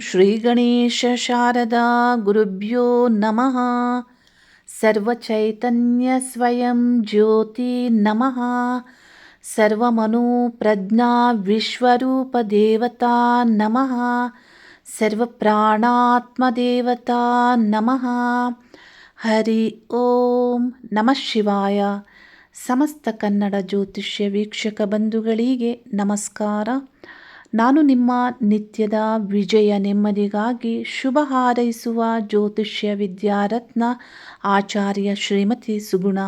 ಶ್ರೀಗಣೇಶ ಶಾರದಾ ಗುರುಭ್ಯೋ ನಮಃ ಸರ್ವಚೈತನ್ಯ ಸ್ವಯಂ ಜ್ಯೋತಿ ನಮಃ ಸರ್ವಮನು ಪ್ರಜ್ಞಾ ವಿಶ್ವರೂಪ ದೇವತಾ ನಮಃ ಸರ್ವಪ್ರಾಣಾತ್ಮ ದೇವತಾ ನಮಃ ಹರಿ ಓಂ ನಮಃ ಶಿವಾಯ ಸಮಸ್ತ ಕನ್ನಡ ಜ್ಯೋತಿಷ್ಯ ವೀಕ್ಷಕ ಬಂಧುಗಳಿಗೆ ನಮಸ್ಕಾರ ನಾನು ನಿಮ್ಮ ನಿತ್ಯದ ವಿಜಯ ನೆಮ್ಮದಿಗಾಗಿ ಶುಭ ಹಾರೈಸುವ ಜ್ಯೋತಿಷ್ಯ ವಿದ್ಯಾರತ್ನ ಆಚಾರ್ಯ ಶ್ರೀಮತಿ ಸುಗುಣ.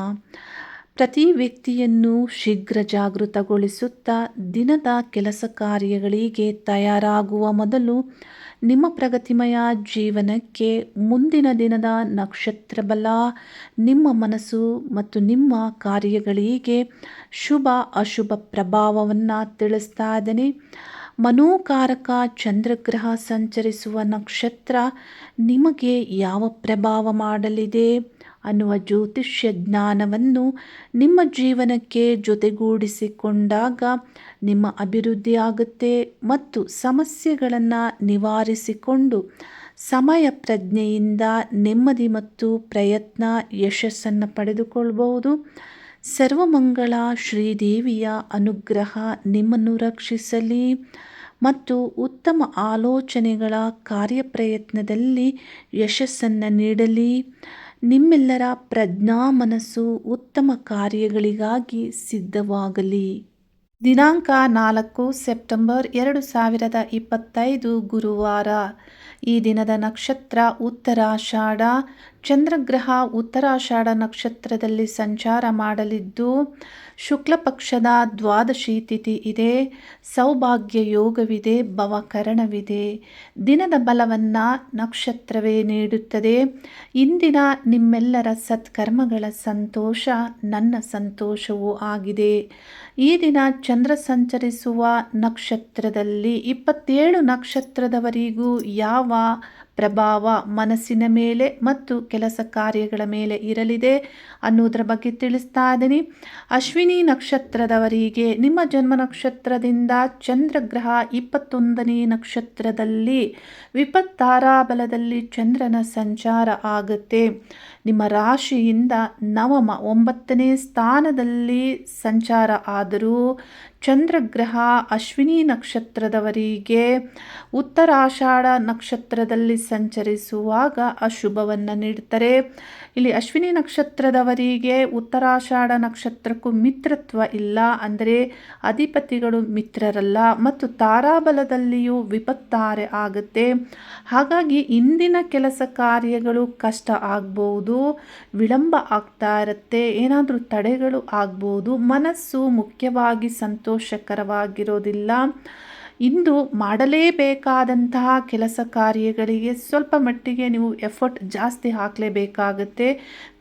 ಪ್ರತಿ ವ್ಯಕ್ತಿಯನ್ನು ಶೀಘ್ರ ಜಾಗೃತಗೊಳಿಸುತ್ತಾ ದಿನದ ಕೆಲಸ ಕಾರ್ಯಗಳಿಗೆ ತಯಾರಾಗುವ ಮೊದಲು ನಿಮ್ಮ ಪ್ರಗತಿಮಯ ಜೀವನಕ್ಕೆ ಮುಂದಿನ ದಿನದ ನಕ್ಷತ್ರ ಬಲ, ನಿಮ್ಮ ಮನಸ್ಸು ಮತ್ತು ನಿಮ್ಮ ಕಾರ್ಯಗಳಿಗೆ ಶುಭ ಅಶುಭ ಪ್ರಭಾವವನ್ನು ತಿಳಿಸ್ತಾ ಇದ್ದೇನೆ. ಮನೋಕಾರಕ ಚಂದ್ರಗ್ರಹ ಸಂಚರಿಸುವ ನಕ್ಷತ್ರ ನಿಮಗೆ ಯಾವ ಪ್ರಭಾವ ಮಾಡಲಿದೆ? ಅನ್ನುವ ಜ್ಯೋತಿಷ್ಯ ಜ್ಞಾನವನ್ನು ನಿಮ್ಮ ಜೀವನಕ್ಕೆ ಜೊತೆಗೂಡಿಸಿಕೊಂಡಾಗ ನಿಮ್ಮ ಅಭಿವೃದ್ಧಿ ಆಗುತ್ತೆ ಮತ್ತು ಸಮಸ್ಯೆಗಳನ್ನು ನಿವಾರಿಸಿಕೊಂಡು ಸಮಯ ಪ್ರಜ್ಞೆಯಿಂದ ನೆಮ್ಮದಿ ಮತ್ತು ಪ್ರಯತ್ನ ಯಶಸ್ಸನ್ನು ಪಡೆದುಕೊಳ್ಳಬಹುದು ಸರ್ವಮಂಗಳ ಶ್ರೀದೇವಿಯ ಅನುಗ್ರಹ ನಿಮ್ಮನ್ನು ರಕ್ಷಿಸಲಿ. ಮತ್ತು ಉತ್ತಮ ಆಲೋಚನೆಗಳ ಕಾರ್ಯಪ್ರಯತ್ನದಲ್ಲಿ ಯಶಸ್ಸನ್ನು ನೀಡಲಿ. ನಿಮ್ಮೆಲ್ಲರ ಪ್ರಜ್ಞಾ ಮನಸ್ಸು ಉತ್ತಮ ಕಾರ್ಯಗಳಿಗಾಗಿ ಸಿದ್ಧವಾಗಲಿ. ದಿನಾಂಕ ನಾಲ್ಕು ಸೆಪ್ಟೆಂಬರ್ ಎರಡು ಸಾವಿರದ ಇಪ್ಪತ್ತೈದು ಗುರುವಾರ. ಈ ದಿನದ ನಕ್ಷತ್ರ ಉತ್ತರಾಷಾಢ ಚಂದ್ರಗ್ರಹ ಉತ್ತರಾಷಾಢ ನಕ್ಷತ್ರದಲ್ಲಿ ಸಂಚಾರ ಮಾಡಲಿದ್ದು, ಶುಕ್ಲ ಪಕ್ಷದ ದ್ವಾದಶಿ ತಿಥಿ ಇದೆ, ಸೌಭಾಗ್ಯ ಯೋಗವಿದೆ ಭವಕರಣವಿದೆ ದಿನದ ಬಲವನ್ನು ನಕ್ಷತ್ರವೇ ನೀಡುತ್ತದೆ. ಇಂದಿನ ನಿಮ್ಮೆಲ್ಲರ ಸತ್ಕರ್ಮಗಳ ಸಂತೋಷ, ನನ್ನ ಸಂತೋಷವೂ ಆಗಿದೆ. ಈ ದಿನ ಚಂದ್ರ ಸಂಚರಿಸುವ ನಕ್ಷತ್ರದಲ್ಲಿ ಇಪ್ಪತ್ತೇಳು ನಕ್ಷತ್ರದವರಿಗೂ ಯಾವ ಪ್ರಭಾವ ಮನಸ್ಸಿನ ಮೇಲೆ ಮತ್ತು ಕೆಲಸ ಕಾರ್ಯಗಳ ಮೇಲೆ ಇರಲಿದೆ ಅನ್ನೋದರ ಬಗ್ಗೆ ತಿಳಿಸ್ತಾ ಇದ್ದೀನಿ. ಅಶ್ವಿನಿ ನಕ್ಷತ್ರದವರಿಗೆ ನಿಮ್ಮ ಜನ್ಮ ನಕ್ಷತ್ರದಿಂದ ಚಂದ್ರಗ್ರಹ ಇಪ್ಪತ್ತೊಂದನೇ ನಕ್ಷತ್ರದಲ್ಲಿ ವಿಪತ್ತಾರಾಬಲದಲ್ಲಿ ಚಂದ್ರನ ಸಂಚಾರ ಆಗುತ್ತೆ. ನಿಮ್ಮ ರಾಶಿಯಿಂದ ನವಮ, ಒಂಬತ್ತನೇ ಸ್ಥಾನದಲ್ಲಿ ಸಂಚಾರ ಆದರೂ ಚಂದ್ರಗ್ರಹ ಅಶ್ವಿನಿ ನಕ್ಷತ್ರದವರಿಗೆ ಉತ್ತರಾಷಾಢ ನಕ್ಷತ್ರದಲ್ಲಿ ಸಂಚರಿಸುವಾಗ ಅಶುಭವನ್ನು ನೀಡ್ತಾರೆ ಇಲ್ಲಿ ಅಶ್ವಿನಿ ನಕ್ಷತ್ರದವರಿಗೆ ಉತ್ತರಾಷಾಢ ನಕ್ಷತ್ರಕ್ಕೂ ಮಿತ್ರತ್ವ ಇಲ್ಲ. ಅಂದರೆ ಅಧಿಪತಿಗಳು ಮಿತ್ರರಲ್ಲ ಮತ್ತು ತಾರಾಬಲದಲ್ಲಿಯೂ ವಿಪತ್ತಾರೆ ಆಗುತ್ತೆ. ಹಾಗಾಗಿ ಇಂದಿನ ಕೆಲಸ ಕಾರ್ಯಗಳು ಕಷ್ಟ ಆಗ್ಬೋದು, ವಿಳಂಬ ಆಗ್ತಾ ಇರುತ್ತೆ, ಏನಾದರೂ ತಡೆಗಳು ಆಗ್ಬೋದು, ಮನಸ್ಸು ಮುಖ್ಯವಾಗಿ ಸಂತೋಷಕರವಾಗಿರೋದಿಲ್ಲ. ಇಂದು ಮಾಡಲೇಬೇಕಾದಂತಹ ಕೆಲಸ ಕಾರ್ಯಗಳಿಗೆ ಸ್ವಲ್ಪ ಮಟ್ಟಿಗೆ ನೀವು ಎಫರ್ಟ್ ಜಾಸ್ತಿ ಹಾಕಲೇಬೇಕಾಗುತ್ತೆ.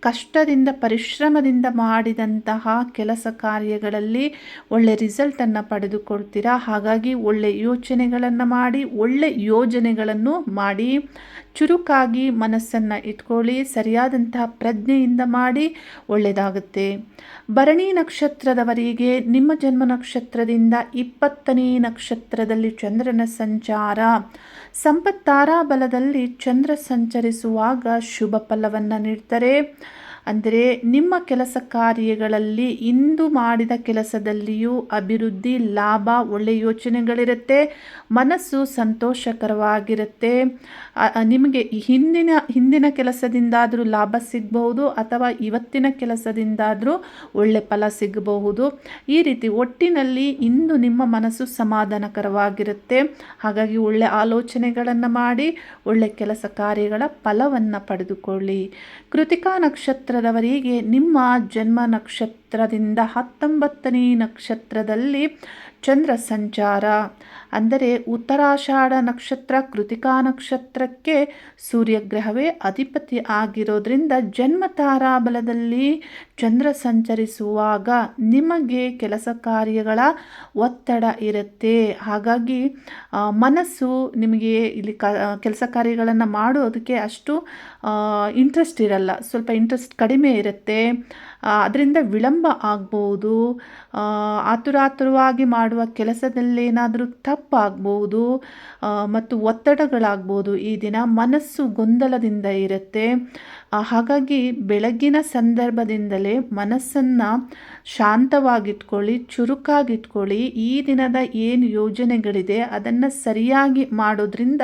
ಕಷ್ಟದಿಂದ, ಪರಿಶ್ರಮದಿಂದ ಮಾಡಿದಂತಹ ಕೆಲಸ ಕಾರ್ಯಗಳಲ್ಲಿ ಒಳ್ಳೆ ರಿಸಲ್ಟನ್ನು ಪಡೆದುಕೊಳ್ತೀರಾ? ಹಾಗಾಗಿ ಒಳ್ಳೆ ಯೋಚನೆಗಳನ್ನು ಮಾಡಿ, ಒಳ್ಳೆ ಯೋಜನೆಗಳನ್ನು ಮಾಡಿ. ಚುರುಕಾಗಿ ಮನಸ್ಸನ್ನು ಇಟ್ಕೊಳ್ಳಿ, ಸರಿಯಾದಂತಹ ಪ್ರಜ್ಞೆಯಿಂದ ಮಾಡಿ ಒಳ್ಳೆಯದಾಗುತ್ತೆ. ಭರಣಿ ನಕ್ಷತ್ರದವರಿಗೆ ನಿಮ್ಮ ಜನ್ಮ ನಕ್ಷತ್ರದಿಂದ ಇಪ್ಪತ್ತನೇ ನಕ್ಷತ್ರದಲ್ಲಿ ಚಂದ್ರನ ಸಂಚಾರ. ಸಂಪತ್ತಾರಾ ಬಲದಲ್ಲಿ ಚಂದ್ರ ಸಂಚರಿಸುವಾಗ ಶುಭ ಫಲವನ್ನು ನೀಡ್ತಾರೆ. ಅಂದರೆ ನಿಮ್ಮ ಕೆಲಸ ಕಾರ್ಯಗಳಲ್ಲಿ ಇಂದು ಮಾಡಿದ ಕೆಲಸದಲ್ಲಿಯೂ ಅಭಿವೃದ್ಧಿ, ಲಾಭ, ಒಳ್ಳೆಯ ಯೋಚನೆಗಳಿರುತ್ತೆ, ಮನಸ್ಸು ಸಂತೋಷಕರವಾಗಿರುತ್ತೆ. ನಿಮಗೆ ಹಿಂದಿನ ಹಿಂದಿನ ಕೆಲಸದಿಂದಾದರೂ ಲಾಭ ಸಿಗಬಹುದು ಅಥವಾ ಇವತ್ತಿನ ಕೆಲಸದಿಂದಾದರೂ ಒಳ್ಳೆ ಫಲ ಸಿಗಬಹುದು. ಈ ರೀತಿ ಒಟ್ಟಿನಲ್ಲಿ ಇಂದು ನಿಮ್ಮ ಮನಸ್ಸು ಸಮಾಧಾನಕರವಾಗಿರುತ್ತೆ. ಹಾಗಾಗಿ ಒಳ್ಳೆ ಆಲೋಚನೆಗಳನ್ನು ಮಾಡಿ, ಒಳ್ಳೆ ಕೆಲಸ ಕಾರ್ಯಗಳ ಫಲವನ್ನು ಪಡೆದುಕೊಳ್ಳಿ. ಕೃತಿಕಾ ನಕ್ಷತ್ರದವರಿಗೆ ನಿಮ್ಮ ಜನ್ಮ ನಕ್ಷತ್ರದಿಂದ ಹತ್ತೊಂಬತ್ತನೇ ನಕ್ಷತ್ರದಲ್ಲಿ ಚಂದ್ರ ಸಂಚಾರ. ಅಂದರೆ ಉತ್ತರಾಷಾಢ ನಕ್ಷತ್ರ ಕೃತಿಕಾ ನಕ್ಷತ್ರಕ್ಕೆ ಸೂರ್ಯಗ್ರಹವೇ ಅಧಿಪತಿ ಆಗಿರೋದ್ರಿಂದ ಜನ್ಮ ತಾರಾಬಲದಲ್ಲಿ ಚಂದ್ರ ಸಂಚರಿಸುವಾಗ ನಿಮಗೆ ಕೆಲಸ ಕಾರ್ಯಗಳ ಒತ್ತಡ ಇರುತ್ತೆ. ಹಾಗಾಗಿ ಮನಸ್ಸು ನಿಮಗೆ ಇಲ್ಲಿ ಕ ಕೆಲಸ ಕಾರ್ಯಗಳನ್ನು ಮಾಡೋದಕ್ಕೆ ಅಷ್ಟು ಇಂಟ್ರೆಸ್ಟ್ ಇರಲ್ಲ. ಸ್ವಲ್ಪ ಇಂಟ್ರೆಸ್ಟ್ ಕಡಿಮೆ ಇರುತ್ತೆ. ಅದರಿಂದ ವಿಳಂಬ ಆಗ್ಬೋದು. ಆತುರಾತುರವಾಗಿ ಮಾಡುವ ಕೆಲಸದಲ್ಲೇನಾದರೂ ತಪ್ಪು ತಪ್ಪಾಗ್ಬೋದು. ಮತ್ತು ಒತ್ತಡಗಳಾಗ್ಬೋದು. ಈ ದಿನ ಮನಸ್ಸು ಗೊಂದಲದಿಂದ ಇರುತ್ತೆ. ಹಾಗಾಗಿ ಬೆಳಗ್ಗಿನ ಸಂದರ್ಭದಿಂದಲೇ ಮನಸ್ಸನ್ನು ಶಾಂತವಾಗಿಟ್ಕೊಳ್ಳಿ, ಚುರುಕಾಗಿಟ್ಕೊಳ್ಳಿ. ಈ ದಿನದ ಏನು ಯೋಜನೆಗಳಿದೆ, ಅದನ್ನು ಸರಿಯಾಗಿ ಮಾಡೋದ್ರಿಂದ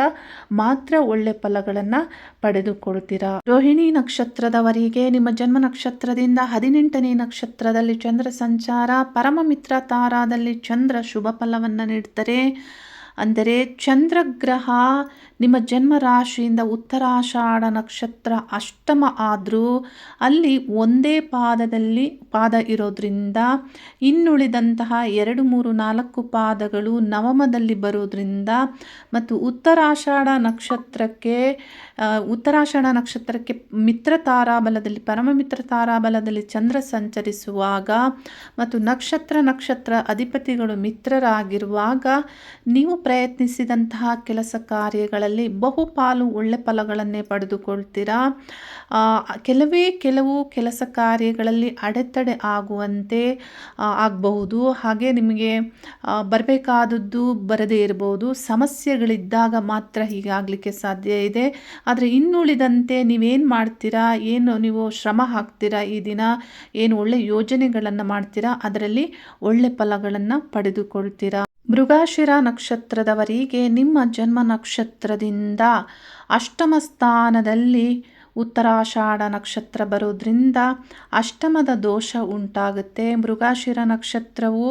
ಮಾತ್ರ ಒಳ್ಳೆ ಫಲಗಳನ್ನು ಪಡೆದುಕೊಳ್ತೀರಾ? ರೋಹಿಣಿ ನಕ್ಷತ್ರದವರಿಗೆ ನಿಮ್ಮ ಜನ್ಮ ನಕ್ಷತ್ರದಿಂದ ಹದಿನೆಂಟನೇ ನಕ್ಷತ್ರದಲ್ಲಿ ಚಂದ್ರ ಸಂಚಾರ, ಪರಮ ಮಿತ್ರ ತಾರಾದಲ್ಲಿ ಚಂದ್ರ ಶುಭ ಫಲವನ್ನು ನೀಡ್ತಾರೆ. ಅಂದರೆ ಚಂದ್ರಗ್ರಹ ನಿಮ್ಮ ಜನ್ಮ ರಾಶಿಯಿಂದ ಉತ್ತರಾಷಾಢ ನಕ್ಷತ್ರ ಅಷ್ಟಮ ಆದರೂ ಅಲ್ಲಿ ಒಂದೇ ಪಾದದಲ್ಲಿ ಪಾದ ಇರೋದ್ರಿಂದ ಇನ್ನುಳಿದಂತಹ ಎರಡು ಮೂರು ನಾಲ್ಕು ಪಾದಗಳು ನವಮದಲ್ಲಿ ಬರೋದ್ರಿಂದ ಮತ್ತು ಉತ್ತರಾಷಾಢ ನಕ್ಷತ್ರಕ್ಕೆ ಉತ್ತರಾಷಾಢ ನಕ್ಷತ್ರಕ್ಕೆ ಮಿತ್ರ ತಾರಾಬಲದಲ್ಲಿ ಪರಮಮಿತ್ರ ತಾರಾಬಲದಲ್ಲಿ ಚಂದ್ರ ಸಂಚರಿಸುವಾಗ ಮತ್ತು ನಕ್ಷತ್ರ ನಕ್ಷತ್ರ ಅಧಿಪತಿಗಳು ಮಿತ್ರರಾಗಿರುವಾಗ ನೀವು ಪ್ರಯತ್ನಿಸಿದಂತಹ ಕೆಲಸ ಕಾರ್ಯಗಳಲ್ಲಿ ಬಹುಪಾಲು ಒಳ್ಳೆ ಫಲಗಳನ್ನೇ ಪಡೆದುಕೊಳ್ತೀರಾ? ಕೆಲವೇ ಕೆಲವು ಕೆಲಸ ಕಾರ್ಯಗಳಲ್ಲಿ ಅಡೆತಡೆ ಆಗುವಂತೆ ಆಗಬಹುದು. ಹಾಗೆ ನಿಮಗೆ ಬರಬೇಕಾದದ್ದು ಬರದೇ ಇರಬಹುದು ಸಮಸ್ಯೆಗಳಿದ್ದಾಗ ಮಾತ್ರ ಹೀಗಾಗಲಿಕ್ಕೆ ಸಾಧ್ಯ ಇದೆ. ಆದರೆ ಇನ್ನುಳಿದಂತೆ ನೀವೇನು ಮಾಡ್ತೀರಾ? ಏನು ನೀವು ಶ್ರಮ ಹಾಕ್ತೀರಾ ಈ ದಿನ? ಏನು ಒಳ್ಳೆ ಯೋಜನೆಗಳನ್ನು ಮಾಡ್ತೀರಾ? ಅದರಲ್ಲಿ ಒಳ್ಳೆ ಫಲಗಳನ್ನು ಪಡೆದುಕೊಳ್ತೀರಾ? ಮೃಗಾಶಿರ ನಕ್ಷತ್ರದವರಿಗೆ ನಿಮ್ಮ ಜನ್ಮ ನಕ್ಷತ್ರದಿಂದ ಅಷ್ಟಮ ಸ್ಥಾನದಲ್ಲಿ ಉತ್ತರಾಷಾಢ ನಕ್ಷತ್ರ ಬರೋದ್ರಿಂದ ಅಷ್ಟಮದ ದೋಷ ಉಂಟಾಗುತ್ತೆ. ಮೃಗಾಶಿರ ನಕ್ಷತ್ರವು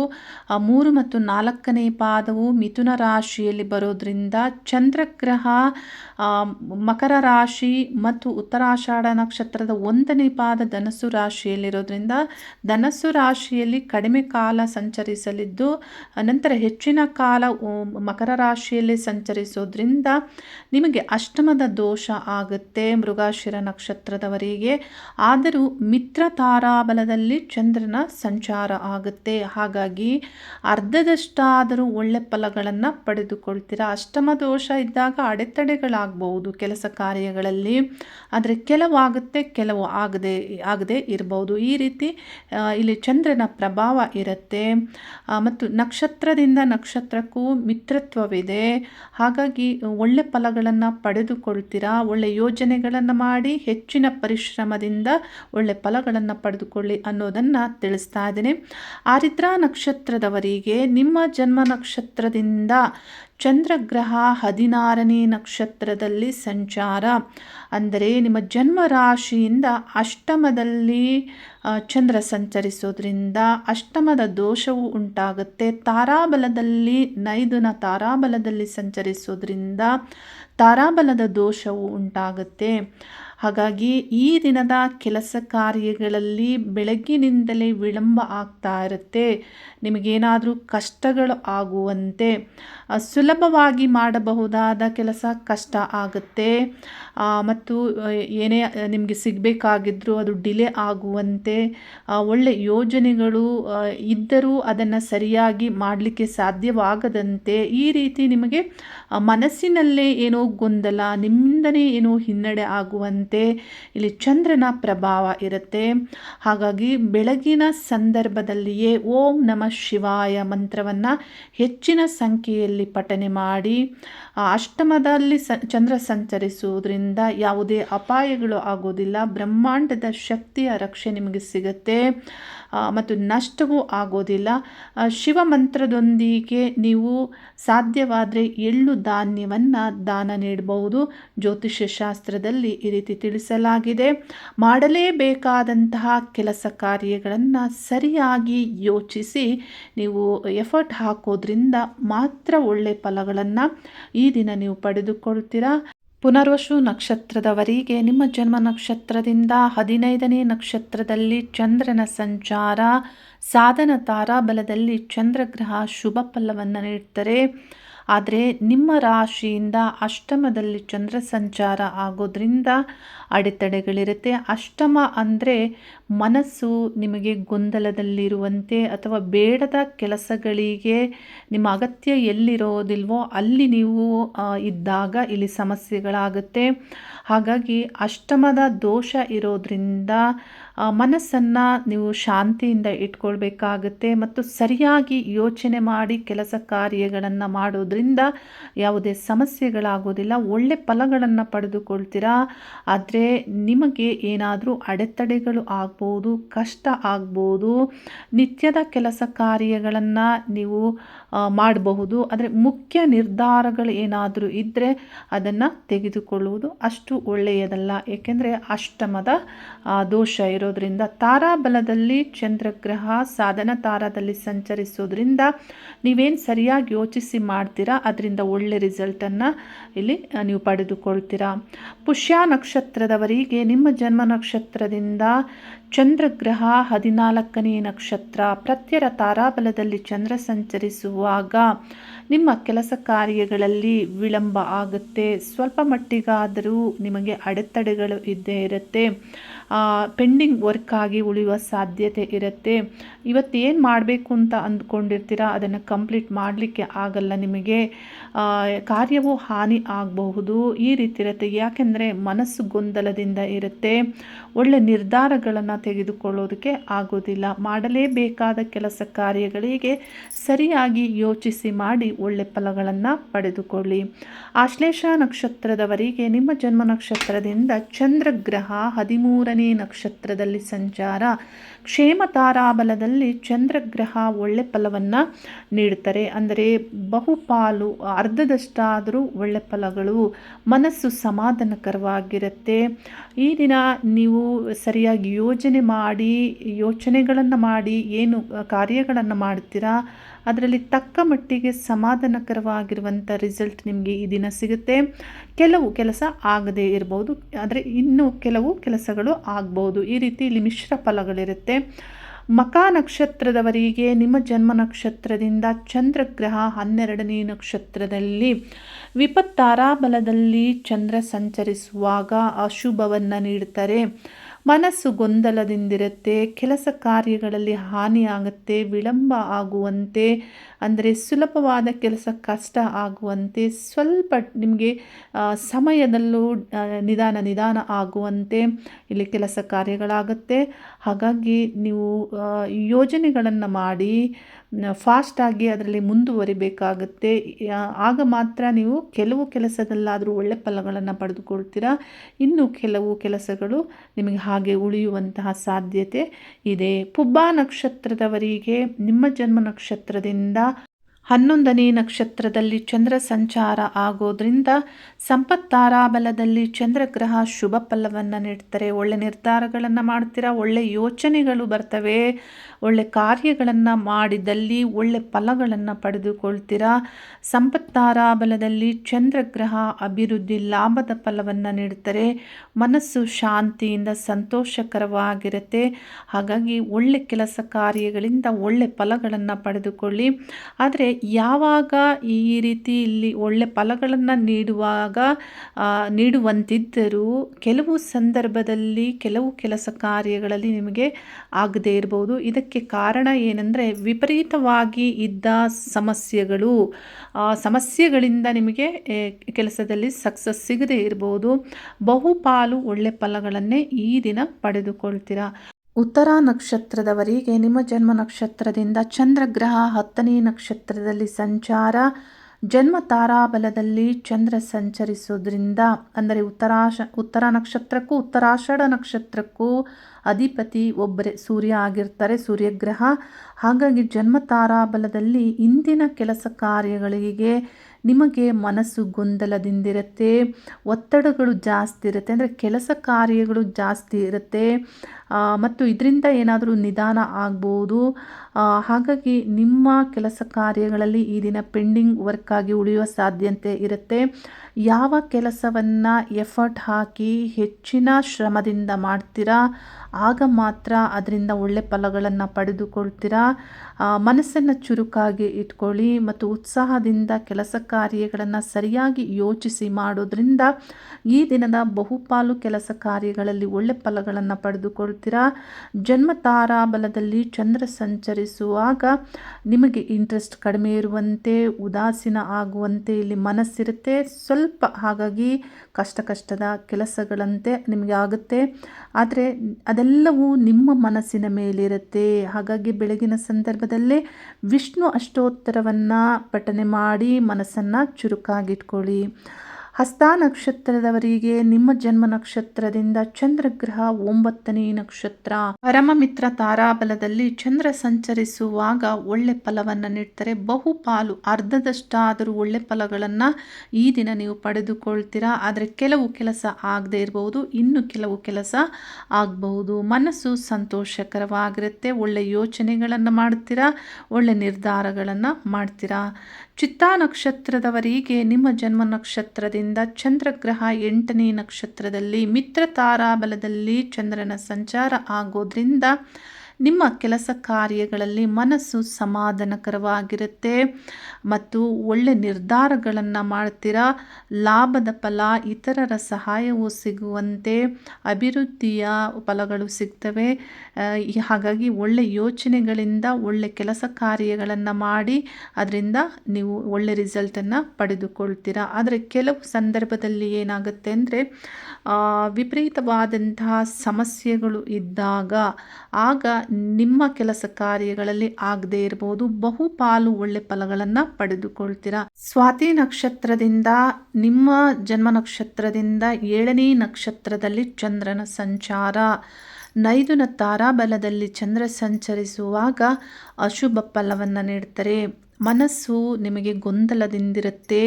ಮೂರು ಮತ್ತು ನಾಲ್ಕನೇ ಪಾದವು ಮಿಥುನ ರಾಶಿಯಲ್ಲಿ ಬರೋದ್ರಿಂದ ಚಂದ್ರಗ್ರಹ ಮಕರ ರಾಶಿ ಮತ್ತು ಉತ್ತರಾಷಾಢ ನಕ್ಷತ್ರದ ಒಂದನೇ ಪಾದ ಧನಸ್ಸು ರಾಶಿಯಲ್ಲಿರೋದ್ರಿಂದ ಧನಸ್ಸು ರಾಶಿಯಲ್ಲಿ ಕಡಿಮೆ ಕಾಲ ಸಂಚರಿಸಲಿದ್ದು, ನಂತರ ಹೆಚ್ಚಿನ ಕಾಲ ಮಕರ ರಾಶಿಯಲ್ಲಿ ಸಂಚರಿಸೋದ್ರಿಂದ ನಿಮಗೆ ಅಷ್ಟಮದ ದೋಷ ಆಗುತ್ತೆ ಮೃಗಾಶಿರ ನಕ್ಷತ್ರದವರಿಗೆ. ಆದರೂ ಮಿತ್ರ ತಾರಾಬಲದಲ್ಲಿ ಚಂದ್ರನ ಸಂಚಾರ ಆಗುತ್ತೆ. ಹಾಗಾಗಿ ಅರ್ಧದಷ್ಟಾದರೂ ಒಳ್ಳೆ ಫಲಗಳನ್ನು ಪಡೆದುಕೊಳ್ತೀರಾ. ಅಷ್ಟಮ ದೋಷ ಇದ್ದಾಗ ಅಡೆತಡೆಗಳಾಗಬಹುದು ಕೆಲಸ ಕಾರ್ಯಗಳಲ್ಲಿ ಆದರೆ ಕೆಲವು ಆಗುತ್ತೆ ಕೆಲವು ಆಗದೆ ಆಗದೆ ಇರಬಹುದು. ಈ ರೀತಿ ಇಲ್ಲಿ ಚಂದ್ರನ ಪ್ರಭಾವ ಇರುತ್ತೆ. ಮತ್ತು ನಕ್ಷತ್ರದಿಂದ ನಕ್ಷತ್ರಕ್ಕೂ ಮಿತ್ರತ್ವವಿದೆ. ಹಾಗಾಗಿ ಒಳ್ಳೆ ಫಲಗಳನ್ನು ಪಡೆದುಕೊಳ್ತೀರಾ? ಒಳ್ಳೆ ಯೋಜನೆಗಳನ್ನು ಮಾಡಿ ಹೆಚ್ಚಿನ ಪರಿಶ್ರಮದಿಂದ ಒಳ್ಳೆ ಫಲಗಳನ್ನು ಪಡೆದುಕೊಳ್ಳಿ ಅನ್ನೋದನ್ನು ತಿಳಿಸ್ತಾ ಇದ್ದೇನೆ. ಆರಿದ್ರಾ ನಕ್ಷತ್ರದವರಿಗೆ ನಿಮ್ಮ ಜನ್ಮ ನಕ್ಷತ್ರದಿಂದ ಚಂದ್ರಗ್ರಹ ಹದಿನಾರನೇ ನಕ್ಷತ್ರದಲ್ಲಿ ಸಂಚಾರ. ಅಂದರೆ ನಿಮ್ಮ ಜನ್ಮ ರಾಶಿಯಿಂದ ಅಷ್ಟಮದಲ್ಲಿ ಚಂದ್ರ ಸಂಚರಿಸೋದ್ರಿಂದ ಅಷ್ಟಮದ ದೋಷವು ಉಂಟಾಗುತ್ತೆ. ತಾರಾಬಲದಲ್ಲಿ, ನೈದುನ ತಾರಾಬಲದಲ್ಲಿ ಸಂಚರಿಸೋದ್ರಿಂದ ತಾರಾಬಲದ ದೋಷವು ಉಂಟಾಗುತ್ತೆ. ಹಾಗಾಗಿ ಈ ದಿನದ ಕೆಲಸ ಕಾರ್ಯಗಳಲ್ಲಿ ಬೆಳಗ್ಗಿನಿಂದಲೇ ವಿಳಂಬ ಆಗ್ತಾ ಇರುತ್ತೆ. ನಿಮಗೇನಾದರೂ ಕಷ್ಟಗಳು ಆಗುವಂತೆ ಸುಲಭವಾಗಿ ಮಾಡಬಹುದಾದ ಕೆಲಸ ಕಷ್ಟ ಆಗುತ್ತೆ. ಮತ್ತು ಏನೇ ನಿಮಗೆ ಸಿಗಬೇಕಾಗಿದ್ರೂ ಅದು ಡಿಲೇ ಆಗುವಂತೆ ಒಳ್ಳೆ ಯೋಜನೆಗಳು ಇದ್ದರೂ ಅದನ್ನು ಸರಿಯಾಗಿ ಮಾಡಲಿಕ್ಕೆ ಸಾಧ್ಯವಾಗದಂತೆ ಈ ರೀತಿ ನಿಮಗೆ ಮನಸ್ಸಿನಲ್ಲೇ ಏನೋ ಗೊಂದಲ, ನಿಮ್ಮಿಂದನೇ ಏನೋ ಹಿನ್ನಡೆ ಆಗುವಂತೆ ಇಲ್ಲಿ ಚಂದ್ರನ ಪ್ರಭಾವ ಇರುತ್ತೆ. ಹಾಗಾಗಿ ಬೆಳಗಿನ ಸಂದರ್ಭದಲ್ಲಿಯೇ ಓಂ ನಮಃ ಶಿವಾಯ ಮಂತ್ರವನ್ನು ಹೆಚ್ಚಿನ ಸಂಖ್ಯೆಯಲ್ಲಿ ಪಠನೆ ಮಾಡಿ ಅಷ್ಟಮದಲ್ಲಿ ಸ ಚಂದ್ರ ಸಂಚರಿಸುವುದರಿಂದ ಯಾವುದೇ ಅಪಾಯಗಳು ಆಗೋದಿಲ್ಲ ಬ್ರಹ್ಮಾಂಡದ ಶಕ್ತಿಯ ರಕ್ಷೆ ನಿಮಗೆ ಸಿಗುತ್ತೆ. ಮತ್ತು ನಷ್ಟವೂ ಆಗೋದಿಲ್ಲ. ಶಿವಮಂತ್ರದೊಂದಿಗೆ ಶಿವ ಮಂತ್ರದೊಂದಿಗೆ ನೀವು ಸಾಧ್ಯವಾದರೆ ಎಳ್ಳು ಧಾನ್ಯವನ್ನು ದಾನ ನೀಡಬಹುದು ಜ್ಯೋತಿಷ್ಯ ಶಾಸ್ತ್ರದಲ್ಲಿ ಈ ರೀತಿ ತಿಳಿಸಲಾಗಿದೆ. ಮಾಡಲೇಬೇಕಾದಂತಹ ಕೆಲಸ ಕಾರ್ಯಗಳನ್ನು ಸರಿಯಾಗಿ ಯೋಚಿಸಿ ನೀವು ಎಫರ್ಟ್ ಹಾಕೋದ್ರಿಂದ ಮಾತ್ರ ಒಳ್ಳೆ ಫಲಗಳನ್ನು ಈ ದಿನ ನೀವು ಪಡೆದುಕೊಳ್ತೀರಾ. ಪುನರ್ವಸು ನಕ್ಷತ್ರದವರಿಗೆ ನಿಮ್ಮ ಜನ್ಮ ನಕ್ಷತ್ರದಿಂದ ಹದಿನೈದನೇ ನಕ್ಷತ್ರದಲ್ಲಿ ಚಂದ್ರನ ಸಂಚಾರ, ಸಾಧನ ತಾರಾಬಲದಲ್ಲಿ ಚಂದ್ರಗ್ರಹ ಶುಭ ಫಲವನ್ನು ನೀಡ್ತಾರೆ. ಆದರೆ ನಿಮ್ಮ ರಾಶಿಯಿಂದ ಅಷ್ಟಮದಲ್ಲಿ ಚಂದ್ರ ಸಂಚಾರ ಆಗೋದ್ರಿಂದ ಅಡೆತಡೆಗಳಿರುತ್ತೆ. ಅಷ್ಟಮ ಅಂದರೆ ಮನಸ್ಸು ನಿಮಗೆ ಗೊಂದಲದಲ್ಲಿರುವಂತೆ ಅಥವಾ ಬೇಡದ ಕೆಲಸಗಳಿಗೆ ನಿಮ್ಮ ಅಗತ್ಯ ಎಲ್ಲಿರೋದಿಲ್ವೋ ಅಲ್ಲಿ ನೀವು ಇದ್ದಾಗ ಇಲ್ಲಿ ಸಮಸ್ಯೆಗಳಾಗುತ್ತೆ. ಹಾಗಾಗಿ ಅಷ್ಟಮದ ದೋಷ ಇರೋದ್ರಿಂದ ಮನಸ್ಸನ್ನು ನೀವು ಶಾಂತಿಯಿಂದ ಇಟ್ಕೊಳ್ಬೇಕಾಗುತ್ತೆ ಮತ್ತು ಸರಿಯಾಗಿ ಯೋಚನೆ ಮಾಡಿ ಕೆಲಸ ಕಾರ್ಯಗಳನ್ನು ಮಾಡೋದ್ರಿಂದ ಯಾವುದೇ ಸಮಸ್ಯೆಗಳಾಗೋದಿಲ್ಲ, ಒಳ್ಳೆ ಫಲಗಳನ್ನು ಪಡೆದುಕೊಳ್ತೀರಾ? ಆದರೆ ನಿಮಗೆ ಏನಾದರೂ ಅಡೆತಡೆಗಳು ಆಗ್ಬೋದು, ಕಷ್ಟ ಆಗ್ಬೋದು, ನಿತ್ಯದ ಕೆಲಸ ಕಾರ್ಯಗಳನ್ನು ನೀವು ಮಾಡಬಹುದು. ಆದರೆ ಮುಖ್ಯ ನಿರ್ಧಾರಗಳು ಏನಾದರೂ ಇದ್ದರೆ ಅದನ್ನು ತೆಗೆದುಕೊಳ್ಳುವುದು ಅಷ್ಟು ಒಳ್ಳೆಯದಲ್ಲ. ಏಕೆಂದರೆ ಅಷ್ಟಮದ ದೋಷ ಇರೋದರಿಂದ ತಾರಾಬಲದಲ್ಲಿ ಚಂದ್ರಗ್ರಹ ಸಾಧನ ತಾರಾದಲ್ಲಿ ಸಂಚರಿಸೋದ್ರಿಂದ ನೀವೇನು ಸರಿಯಾಗಿ ಯೋಚಿಸಿ ಮಾಡ್ತೀರಾ, ಅದರಿಂದ ಒಳ್ಳೆ ರಿಸಲ್ಟನ್ನು ಇಲ್ಲಿ ನೀವು ಪಡೆದುಕೊಳ್ತೀರಾ. ಪುಷ್ಯ ನಕ್ಷತ್ರದವರಿಗೆ ನಿಮ್ಮ ಜನ್ಮ ನಕ್ಷತ್ರದಿಂದ ಚಂದ್ರಗ್ರಹ ಹದಿನಾಲ್ಕನೇ ನಕ್ಷತ್ರ. ಪ್ರತ್ಯರ ತಾರಾಬಲದಲ್ಲಿ ಚಂದ್ರ ಸಂಚರಿಸುವಾಗ ನಿಮ್ಮ ಕೆಲಸ ಕಾರ್ಯಗಳಲ್ಲಿ ವಿಳಂಬ ಆಗುತ್ತೆ. ಸ್ವಲ್ಪ ಮಟ್ಟಿಗಾದರೂ ನಿಮಗೆ ಅಡೆತಡೆಗಳು ಇದ್ದೇ ಇರುತ್ತೆ. ಪೆಂಡಿಂಗ್ ವರ್ಕ್ ಆಗಿ ಉಳಿಯುವ ಸಾಧ್ಯತೆ ಇರುತ್ತೆ. ಇವತ್ತೇನು ಮಾಡಬೇಕು ಅಂತ ಅಂದ್ಕೊಂಡಿರ್ತೀರ? ಅದನ್ನು ಕಂಪ್ಲೀಟ್ ಮಾಡಲಿಕ್ಕೆ ಆಗಲ್ಲ ನಿಮಗೆ. ಕಾರ್ಯವು ಹಾನಿ ಆಗಬಹುದು. ಈ ರೀತಿ ಇರುತ್ತೆ. ಯಾಕೆಂದರೆ ಮನಸ್ಸು ಗೊಂದಲದಿಂದ ಇರುತ್ತೆ. ಒಳ್ಳೆ ನಿರ್ಧಾರಗಳನ್ನು ತೆಗೆದುಕೊಳ್ಳೋದಕ್ಕೆ ಆಗೋದಿಲ್ಲ. ಮಾಡಲೇಬೇಕಾದ ಕೆಲಸ ಕಾರ್ಯಗಳಿಗೆ ಸರಿಯಾಗಿ ಯೋಚಿಸಿ ಮಾಡಿ ಒಳ್ಳೆ ಫಲಗಳನ್ನು ಪಡೆದುಕೊಳ್ಳಿ. ಆಶ್ಲೇಷ ನಕ್ಷತ್ರದವರಿಗೆ ನಿಮ್ಮ ಜನ್ಮ ನಕ್ಷತ್ರದಿಂದ ಚಂದ್ರಗ್ರಹ ಹದಿಮೂರನೇ ನಕ್ಷತ್ರದಲ್ಲಿ ಸಂಚಾರ. ಕ್ಷೇಮ ತಾರಾಬಲದಲ್ಲಿ ಚಂದ್ರಗ್ರಹ ಒಳ್ಳೆ ಫಲವನ್ನು ನೀಡ್ತಾರೆ ಅಂದರೆ ಬಹುಪಾಲು ಅರ್ಧದಷ್ಟಾದರೂ ಒಳ್ಳೆ ಫಲಗಳು ಮನಸ್ಸು ಸಮಾಧಾನಕರವಾಗಿರುತ್ತೆ. ಈ ದಿನ ನೀವು ಸರಿಯಾಗಿ ಯೋಜನೆ ಮಾಡಿ, ಯೋಚನೆಗಳನ್ನು ಮಾಡಿ, ಏನು ಕಾರ್ಯಗಳನ್ನು ಮಾಡ್ತೀರಾ? ಅದರಲ್ಲಿ ತಕ್ಕ ಮಟ್ಟಿಗೆ ಸಮಾಧಾನಕರವಾಗಿರುವಂಥ ರಿಸಲ್ಟ್ ನಿಮಗೆ ಈ ದಿನ ಸಿಗುತ್ತೆ. ಕೆಲವು ಕೆಲಸ ಆಗದೇ ಇರ್ಬೋದು, ಆದರೆ ಇನ್ನೂ ಕೆಲವು ಕೆಲಸಗಳು ಆಗ್ಬೋದು. ಈ ರೀತಿ ಇಲ್ಲಿ ಮಿಶ್ರ ಫಲಗಳಿರುತ್ತೆ. ಮಕ ನಕ್ಷತ್ರದವರಿಗೆ ನಿಮ್ಮ ಜನ್ಮ ನಕ್ಷತ್ರದಿಂದ ಚಂದ್ರಗ್ರಹ ಹನ್ನೆರಡನೇ ನಕ್ಷತ್ರದಲ್ಲಿ ವಿಪತ್ತಾರಾಬಲದಲ್ಲಿ ಚಂದ್ರ ಸಂಚರಿಸುವಾಗ ಅಶುಭವನ್ನು ನೀಡ್ತಾರೆ. ಮನಸ್ಸು ಗೊಂದಲದಿಂದಿರುತ್ತೆ, ಕೆಲಸ ಕಾರ್ಯಗಳಲ್ಲಿ ಹಾನಿಯಾಗುತ್ತೆ, ವಿಳಂಬ ಆಗುವಂತೆ, ಅಂದರೆ ಸುಲಭವಾದ ಕೆಲಸ ಕಷ್ಟ ಆಗುವಂತೆ, ಸ್ವಲ್ಪ ನಿಮಗೆ ಸಮಯದಲ್ಲೂ ನಿಧಾನ ನಿಧಾನ ಆಗುವಂತೆ ಇಲ್ಲಿ ಕೆಲಸ ಕಾರ್ಯಗಳಾಗುತ್ತೆ. ಹಾಗಾಗಿ ನೀವು ಯೋಜನೆಗಳನ್ನು ಮಾಡಿ ಫಾಸ್ಟಾಗಿ ಅದರಲ್ಲಿ ಮುಂದುವರಿಬೇಕಾಗುತ್ತೆ. ಆಗ ಮಾತ್ರ ನೀವು ಕೆಲವು ಕೆಲಸದಲ್ಲಾದರೂ ಒಳ್ಳೆ ಫಲಗಳನ್ನು ಪಡೆದುಕೊಳ್ತೀರಾ. ಇನ್ನು ಕೆಲವು ಕೆಲಸಗಳು ನಿಮಗೆ ಹಾಗೆ ಉಳಿಯುವಂತಹ ಸಾಧ್ಯತೆ ಇದೆ. ಪುಬ್ಬ ನಕ್ಷತ್ರದವರಿಗೆ ನಿಮ್ಮ ಜನ್ಮ ನಕ್ಷತ್ರದಿಂದ ಹನ್ನೊಂದನೇ ನಕ್ಷತ್ರದಲ್ಲಿ ಚಂದ್ರ ಸಂಚಾರ ಆಗೋದ್ರಿಂದ ಸಂಪತ್ತಾರಾಬಲದಲ್ಲಿ ಚಂದ್ರಗ್ರಹ ಶುಭ ಫಲವನ್ನು ನೀಡ್ತಾರೆ. ಒಳ್ಳೆ ನಿರ್ಧಾರಗಳನ್ನು ಮಾಡ್ತೀರಾ? ಒಳ್ಳೆ ಯೋಚನೆಗಳು ಬರ್ತವೆ. ಒಳ್ಳೆ ಕಾರ್ಯಗಳನ್ನು ಮಾಡಿದಲ್ಲಿ ಒಳ್ಳೆ ಫಲಗಳನ್ನು ಪಡೆದುಕೊಳ್ತೀರಾ? ಸಂಪತ್ತಾರಾಬಲದಲ್ಲಿ ಚಂದ್ರಗ್ರಹ ಅಭಿವೃದ್ಧಿ ಲಾಭದ ಫಲವನ್ನು ನೀಡ್ತಾರೆ. ಮನಸ್ಸು ಶಾಂತಿಯಿಂದ ಸಂತೋಷಕರವಾಗಿರುತ್ತೆ. ಹಾಗಾಗಿ ಒಳ್ಳೆ ಕೆಲಸ ಕಾರ್ಯಗಳಿಂದ ಒಳ್ಳೆ ಫಲಗಳನ್ನು ಪಡೆದುಕೊಳ್ಳಿ. ಆದರೆ ಯಾವಾಗ ಈ ರೀತಿ ಇಲ್ಲಿ ಒಳ್ಳೆ ಫಲಗಳನ್ನು ನೀಡುವಾಗ ನೀಡುವಂತಿದ್ದರೂ ಕೆಲವು ಸಂದರ್ಭದಲ್ಲಿ ಕೆಲವು ಕೆಲಸ ಕಾರ್ಯಗಳಲ್ಲಿ ನಿಮಗೆ ಆಗದೇ ಇರಬಹುದು ಇದಕ್ಕೆ ಕಾರಣ ಏನಂದರೆ ವಿಪರೀತವಾಗಿ ಇದ್ದ ಸಮಸ್ಯೆಗಳು ಸಮಸ್ಯೆಗಳಿಂದ ನಿಮಗೆ ಕೆಲಸದಲ್ಲಿ ಸಕ್ಸಸ್ ಸಿಗದೇ ಇರಬಹುದು ಬಹುಪಾಲು ಒಳ್ಳೆ ಫಲಗಳನ್ನೇ ಈ ದಿನ ಪಡೆದುಕೊಳ್ತೀರಾ? ಉತ್ತರ ನಕ್ಷತ್ರದವರಿಗೆ ನಿಮ್ಮ ಜನ್ಮ ನಕ್ಷತ್ರದಿಂದ ಚಂದ್ರಗ್ರಹ ಹತ್ತನೇ ನಕ್ಷತ್ರದಲ್ಲಿ ಸಂಚಾರ. ಜನ್ಮ ತಾರಾಬಲದಲ್ಲಿ ಚಂದ್ರ ಸಂಚರಿಸೋದ್ರಿಂದ ಅಂದರೆ ಉತ್ತರಾಶ, ಉತ್ತರ ನಕ್ಷತ್ರಕ್ಕೂ ಉತ್ತರಾಷಾಢ ನಕ್ಷತ್ರಕ್ಕೂ ಅಧಿಪತಿ ಒಬ್ಬರೇ, ಸೂರ್ಯ ಆಗಿರ್ತಾರೆ, ಸೂರ್ಯಗ್ರಹ. ಹಾಗಾಗಿ ಜನ್ಮ ತಾರಾಬಲದಲ್ಲಿ ಇಂದಿನ ಕೆಲಸ ಕಾರ್ಯಗಳಿಗೆ ನಿಮಗೆ ಮನಸ್ಸು ಗೊಂದಲದಿಂದಿರುತ್ತೆ, ಒತ್ತಡಗಳು ಜಾಸ್ತಿ ಇರುತ್ತೆ, ಅಂದರೆ ಕೆಲಸ ಕಾರ್ಯಗಳು ಜಾಸ್ತಿ ಇರುತ್ತೆ ಮತ್ತು ಇದರಿಂದ ಏನಾದರೂ ನಿಧಾನ ಆಗ್ಬೋದು. ಹಾಗಾಗಿ ನಿಮ್ಮ ಕೆಲಸ ಕಾರ್ಯಗಳಲ್ಲಿ ಈ ದಿನ ಪೆಂಡಿಂಗ್ ವರ್ಕ್ ಆಗಿ ಉಳಿಯುವ ಸಾಧ್ಯತೆ ಇರುತ್ತೆ. ಯಾವ ಕೆಲಸವನ್ನು ಎಫರ್ಟ್ ಹಾಕಿ ಹೆಚ್ಚಿನ ಶ್ರಮದಿಂದ ಮಾಡ್ತೀರಾ, ಆಗ ಮಾತ್ರ ಅದರಿಂದ ಒಳ್ಳೆ ಫಲಗಳನ್ನು ಪಡೆದುಕೊಳ್ತೀರಾ. ಮನಸ್ಸನ್ನು ಚುರುಕಾಗಿ ಇಟ್ಕೊಳ್ಳಿ ಮತ್ತು ಉತ್ಸಾಹದಿಂದ ಕೆಲಸ ಕಾರ್ಯಗಳನ್ನು ಸರಿಯಾಗಿ ಯೋಚಿಸಿ ಮಾಡೋದ್ರಿಂದ ಈ ದಿನದ ಬಹುಪಾಲು ಕೆಲಸ ಕಾರ್ಯಗಳಲ್ಲಿ ಒಳ್ಳೆ ಫಲಗಳನ್ನು ಪಡೆದುಕೊಳ್ತೀರಾ? ಜನ್ಮ ತಾರಾಬಲದಲ್ಲಿ ಚಂದ್ರ ಸಂಚರಿಸುವಾಗ ನಿಮಗೆ ಇಂಟ್ರೆಸ್ಟ್ ಕಡಿಮೆ ಇರುವಂತೆ, ಉದಾಸೀನ ಆಗುವಂತೆ ಇಲ್ಲಿ ಮನಸ್ಸಿರುತ್ತೆ. ಸ್ವಲ್ಪ ಹಾಗಾಗಿ ಕಷ್ಟ ಕಷ್ಟದ ಕೆಲಸಗಳಂತೆ ನಿಮಗೆ ಆಗುತ್ತೆ. ಆದರೆ ಅದೆಲ್ಲವೂ ನಿಮ್ಮ ಮನಸ್ಸಿನ ಮೇಲಿರುತ್ತೆ. ಹಾಗಾಗಿ ಬೆಳಗಿನ ಸಂದರ್ಭದಲ್ಲೇ ವಿಷ್ಣು ಅಷ್ಟೋತ್ತರವನ್ನು ಪಠನೆ ಮಾಡಿ ಮನಸ್ಸನ್ನು ಚುರುಕಾಗಿಟ್ಕೊಳ್ಳಿ. ಹಸ್ತ ನಕ್ಷತ್ರದವರಿಗೆ ನಿಮ್ಮ ಜನ್ಮ ನಕ್ಷತ್ರದಿಂದ ಚಂದ್ರಗ್ರಹ ಒಂಬತ್ತನೇ ನಕ್ಷತ್ರ. ಪರಮ ಮಿತ್ರ ತಾರಾಬಲದಲ್ಲಿ ಚಂದ್ರ ಸಂಚರಿಸುವಾಗ ಒಳ್ಳೆ ಫಲವನ್ನು ನೀಡ್ತಾರೆ. ಬಹುಪಾಲು ಅರ್ಧದಷ್ಟಾದರೂ ಒಳ್ಳೆ ಫಲಗಳನ್ನು ಈ ದಿನ ನೀವು ಪಡೆದುಕೊಳ್ತೀರಾ? ಆದರೆ ಕೆಲವು ಕೆಲಸ ಆಗದೆ ಇರಬಹುದು ಇನ್ನು ಕೆಲವು ಕೆಲಸ ಆಗಬಹುದು. ಮನಸ್ಸು ಸಂತೋಷಕರವಾಗಿರುತ್ತೆ. ಒಳ್ಳೆ ಯೋಚನೆಗಳನ್ನು ಮಾಡ್ತೀರಾ? ಒಳ್ಳೆ ನಿರ್ಧಾರಗಳನ್ನು ಮಾಡ್ತೀರಾ? ಚಿತ್ತಾ ನಕ್ಷತ್ರದವರಿಗೆ ನಿಮ್ಮ ಜನ್ಮ ನಕ್ಷತ್ರದಿಂದ ಚಂದ್ರಗ್ರಹ ಎಂಟನೇ ನಕ್ಷತ್ರದಲ್ಲಿ ಮಿತ್ರ ತಾರಾಬಲದಲ್ಲಿ ಚಂದ್ರನ ಸಂಚಾರ ಆಗೋದ್ರಿಂದ ನಿಮ್ಮ ಕೆಲಸ ಕಾರ್ಯಗಳಲ್ಲಿ ಮನಸ್ಸು ಸಮಾಧಾನಕರವಾಗಿರುತ್ತೆ ಮತ್ತು ಒಳ್ಳೆ ನಿರ್ಧಾರಗಳನ್ನು ಮಾಡ್ತೀರಾ? ಲಾಭದ ಫಲ, ಇತರರ ಸಹಾಯವು ಸಿಗುವಂತೆ ಅಭಿವೃದ್ಧಿಯ ಫಲಗಳು ಸಿಗ್ತವೆ. ಹಾಗಾಗಿ ಒಳ್ಳೆ ಯೋಚನೆಗಳಿಂದ, ಒಳ್ಳೆ ಕೆಲಸ ಕಾರ್ಯಗಳನ್ನು ಮಾಡಿ ಅದರಿಂದ ನೀವು ಒಳ್ಳೆ ರಿಸಲ್ಟನ್ನು ಪಡೆದುಕೊಳ್ತೀರಾ? ಆದರೆ ಕೆಲವು ಸಂದರ್ಭದಲ್ಲಿ ಏನಾಗುತ್ತೆ ಅಂದರೆ ವಿಪರೀತವಾದಂತಹ ಸಮಸ್ಯೆಗಳು ಇದ್ದಾಗ ಆಗ ನಿಮ್ಮ ಕೆಲಸ ಕಾರ್ಯಗಳಲ್ಲಿ ಆಗದೇ ಇರಬಹುದು, ಬಹುಪಾಲು ಒಳ್ಳೆ ಫಲಗಳನ್ನು ಪಡೆದುಕೊಳ್ತೀರಾ? ಸ್ವಾತಿ ನಕ್ಷತ್ರದಿಂದ, ನಿಮ್ಮ ಜನ್ಮ ನಕ್ಷತ್ರದಿಂದ ಏಳನೇ ನಕ್ಷತ್ರದಲ್ಲಿ ಚಂದ್ರನ ಸಂಚಾರ. ನೈದುನ ತಾರಾಬಲದಲ್ಲಿ ಚಂದ್ರ ಸಂಚರಿಸುವಾಗ ಅಶುಭ ಫಲವನ್ನು ನೀಡ್ತಾರೆ. ಮನಸ್ಸು ನಿಮಗೆ ಗೊಂದಲದಿಂದಿರುತ್ತೆ.